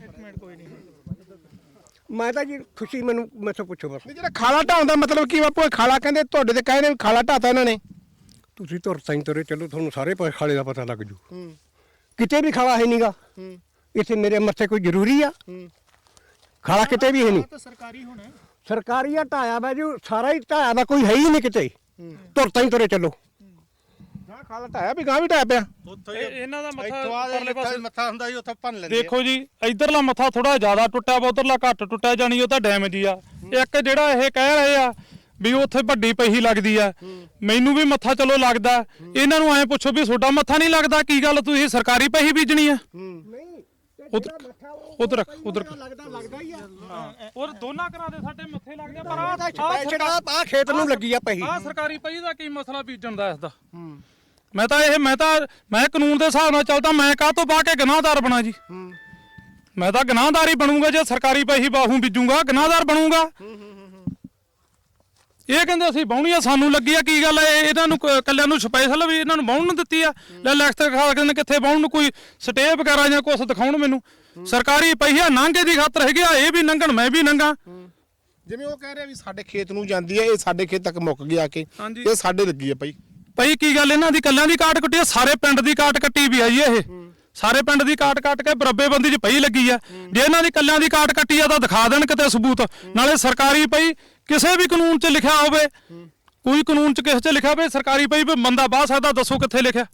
ਇੱਕ ਮਿੰਟ ਕੋਈ ਨਹੀਂ। ਮੈਂ ਤਾਂ ਜੀ ਖੁਸ਼ੀ ਮੈਨੂੰ ਮੈਥੋਂ ਪੁੱਛੋ ਬਸ। ਨਹੀਂ ਜਿਹੜਾ ਖਾਲਾ ਢਾਉਣ ਦਾ ਮਤਲਬ ਕੀ ਬਾਪੂ ਇਹ ਖਾਲਾ ਕਹਿੰਦੇ ਤੁਹਾਡੇ ਤੇ ਕਹਿੰਦੇ ਖਾਲਾ ਢਾਤਾ ਇਹਨਾਂ ਨੇ। ਤੁਸੀਂ ਤੁਰ ਸਾਈਂ ਤੁਰੇ ਚੱਲੋ ਤੁਹਾਨੂੰ ਸਾਰੇ ਪ- ਖਾਲੇ ਦਾ ਪਤਾ ਲੱਗ ਜੂ। ਕਿਤੇ ਵੀ ਖਾਲਾ ਹੈ ਨਹੀਂਗਾ ਇੱਥੇ ਮੇਰੇ ਮੱਥੇ ਕੋਈ ਜ਼ਰੂਰੀ ਆ। ਖਾਲਾ ਕਿਤੇ ਵੀ ਹੈ ਨਹੀਂ। ਤਾਂ ਸਰਕਾਰੀ ਹੋਣਾ। ਸਰਕਾਰੀ ਆ ਢਾਇਆ ਵਾ ਜੀ ਸਾਰਾ ਹੀ ਢਾਇਆ ਵਾ ਕੋਈ ਹੈ ਹੀ ਨਹੀਂ ਕਿਤੇ। ਤੁਰ ਸਾਈਂ ਤੁਰੇ ਚੱਲੋ। ਗਾਂ ਖਾਲਾ ਢਾਇਆ ਵੀ ਗਾਂ ਵੀ ਢਾਇਆ ਪਿਆ। ਇਹਨਾਂ ਦਾ ਇੱਥੋਂ ਮੱਥਾ ਆ ਪਰਲੇ ਪਾਸੇ ਮੱਥਾ ਹੁੰਦਾ ਜੀ ਉੱਥੋਂ ਭੰਨ ਲੈਂਦੇ ਆ। ਦੇਖੋ ਜੀ ਇਧਰਲਾ ਮੱਥਾ ਥੋੜਾ ਜ਼ਿਆਦਾ ਟੁੱਟਿਆ ਵਾ ਉਧਰਲਾ ਘੱਟ ਟੁੱਟਿਆ ਜਾਣੀ ਉਹ ਤਾਂ ਡੈਮੇਜ ਹੀ ਆ। ਇੱਕ ਜਿਹੜਾ ਇਹ ਕਹਿ ਰਹੇ ਆ ਵੀ ਉੱਥੇ ਵੱਡੀ ਪਹੀ ਲੱਗਦੀ ਆ। ਮੈਨੂੰ ਵੀ ਮੱਥਾ ਚਲੋ ਲੱਗਦਾ। ਇਹਨਾਂ ਨੂੰ ਐ ਪੁੱਛੋ ਵੀ ਤੁਹਾਡਾ ਮੱਥਾ ਨਹੀਂ ਲੱਗਦਾ ਕੀ ਗੱਲ ਤੁਸੀਂ ਸਰਕਾਰੀ ਪਹੀ ਬੀਜਣੀ ਆ? ਨਹੀਂ ਉਧਰ ਉਧਰ ਰੱਖ ਉਧਰ ਲੱਗਦਾ ਲੱਗਦਾ ਹੀ ਆ। ਔਰ ਦੋਨਾਂ ਘਰਾਂ ਦੇ ਸਾਡੇ ਮੱਥੇ ਲੱਗਦੇ ਪਰ ਆ। ਜਿਹੜਾ ਆ ਖੇਤ ਨੂੰ ਲੱਗੀ ਆ ਪਹੀ। ਆ ਸਰਕਾਰੀ ਪਈ ਦਾ ਕੀ ਮਸਲਾ ਬੀਜਣ ਦਾ ਇਸ ਦਾ? ਮੈਂ ਤਾਂ ਇਹ ਮੈਂ ਤਾਂ ਮੈਂ ਕਾਨੂੰਨ ਦੇ ਹਿਸਾਬ ਨਾਲ ਚੱਲਦਾ ਮੈਂ ਕਾਹ ਤੋਂ ਬਾਹ ਕੇ ਗੁਨਾਹਦਾਰ ਬਣਾ ਜੀ? ਮੈਂ ਤਾਂ ਗੁਨਾਹਦਾਰ ਹੀ ਬਣੂੰਗਾ ਜੇ ਸਰਕਾਰੀ ਪਈ ਬਾਹੂ ਬੀਜੂੰਗਾ ਗੁਨਾਹਦਾਰ ਬਣੂੰਗਾ। ਇਹ ਕਹਿੰਦੇ ਅਸੀਂ ਬਾਉਣੀ ਆ ਸਾਨੂੰ ਲੱਗੀ ਆ ਕੀ ਗੱਲ ਹੈ ਇਹਨਾਂ ਨੂੰ ਕ- ਕੱਲਿਆਂ ਨੂੰ ਸਪੈਸ਼ਲ ਵੀ ਇਹਨਾਂ ਨੂੰ ਬਾਉਣ ਨੂੰ ਦਿੱਤੀ ਆ? ਲੈ ਲਿਖਤ ਖਾ ਕਹਿੰਦੇ ਕਿੱਥੇ ਬਾਉਣ ਨੂੰ ਕੋਈ ਸਟੇ ਵਗੈਰਾ ਜਾਂ ਕੁਝ ਦਿਖਾਉਣ ਮੈਨੂੰ। ਸਰਕਾਰੀ ਪਈਆ ਨਾਂਗੇ ਦੀ ਖਾਤਰ ਹੈਗੀ ਆ ਇਹ ਵੀ ਨੰਗਣ ਮੈਂ ਵੀ ਨੰਗਾ। ਜਿਵੇਂ ਉਹ ਕਹਿ ਰਿਹਾ ਵੀ ਸਾਡੇ ਖੇਤ ਨੂੰ ਜਾਂਦੀ ਹੈ ਇਹ ਸਾਡੇ ਖੇਤ ਤੱਕ ਮੁੱਕ ਗਿਆ ਕੇ। ਇਹ ਸਾਡੇ ਲੱਗੀ ਆ ਪਈ। ਭਾਈ ਕੀ ਗੱਲ ਇਹਨਾਂ ਦੀ ਕੱਲਿਆਂ ਦੀ ਕਾਟ ਕੱਟੀ ਆ? ਸਾਰੇ ਪਿੰਡ ਦੀ ਕਾਟ ਕੱਟੀ ਵੀ ਆ ਜੀ ਇਹ। ਸਾਰੇ ਪਿੰਡ ਦੀ ਕਾਟ ਕੱਟ ਕੇ ਬਰੱਬੇ ਬੰਦੀ 'ਚ ਪਈ ਲੱਗੀ ਆ। ਜੇ ਇਹਨਾਂ ਦੀ ਕੱਲਿਆਂ ਦੀ ਕਾਟ ਕੱਟੀ ਆ ਤਾਂ ਦਿਖਾ ਦੇਣ ਕਿਤੇ ਸਬੂਤ। ਨਾਲੇ ਸਰਕਾਰੀ ਪਈ ਕਿਸੇ ਵੀ ਕਾਨੂੰਨ 'ਚ ਲਿਖਿਆ ਹੋਵੇ ਕੋਈ ਕਾਨੂੰਨ 'ਚ ਕਿਸੇ 'ਚ ਲਿਖਿਆ ਹੋਵੇ ਸਰਕਾਰੀ ਪਈ ਵੀ ਬੰਦਾ ਬਾਹ ਸਕਦਾ ਦੱਸੋ ਕਿੱਥੇ ਲਿਖਿਆ।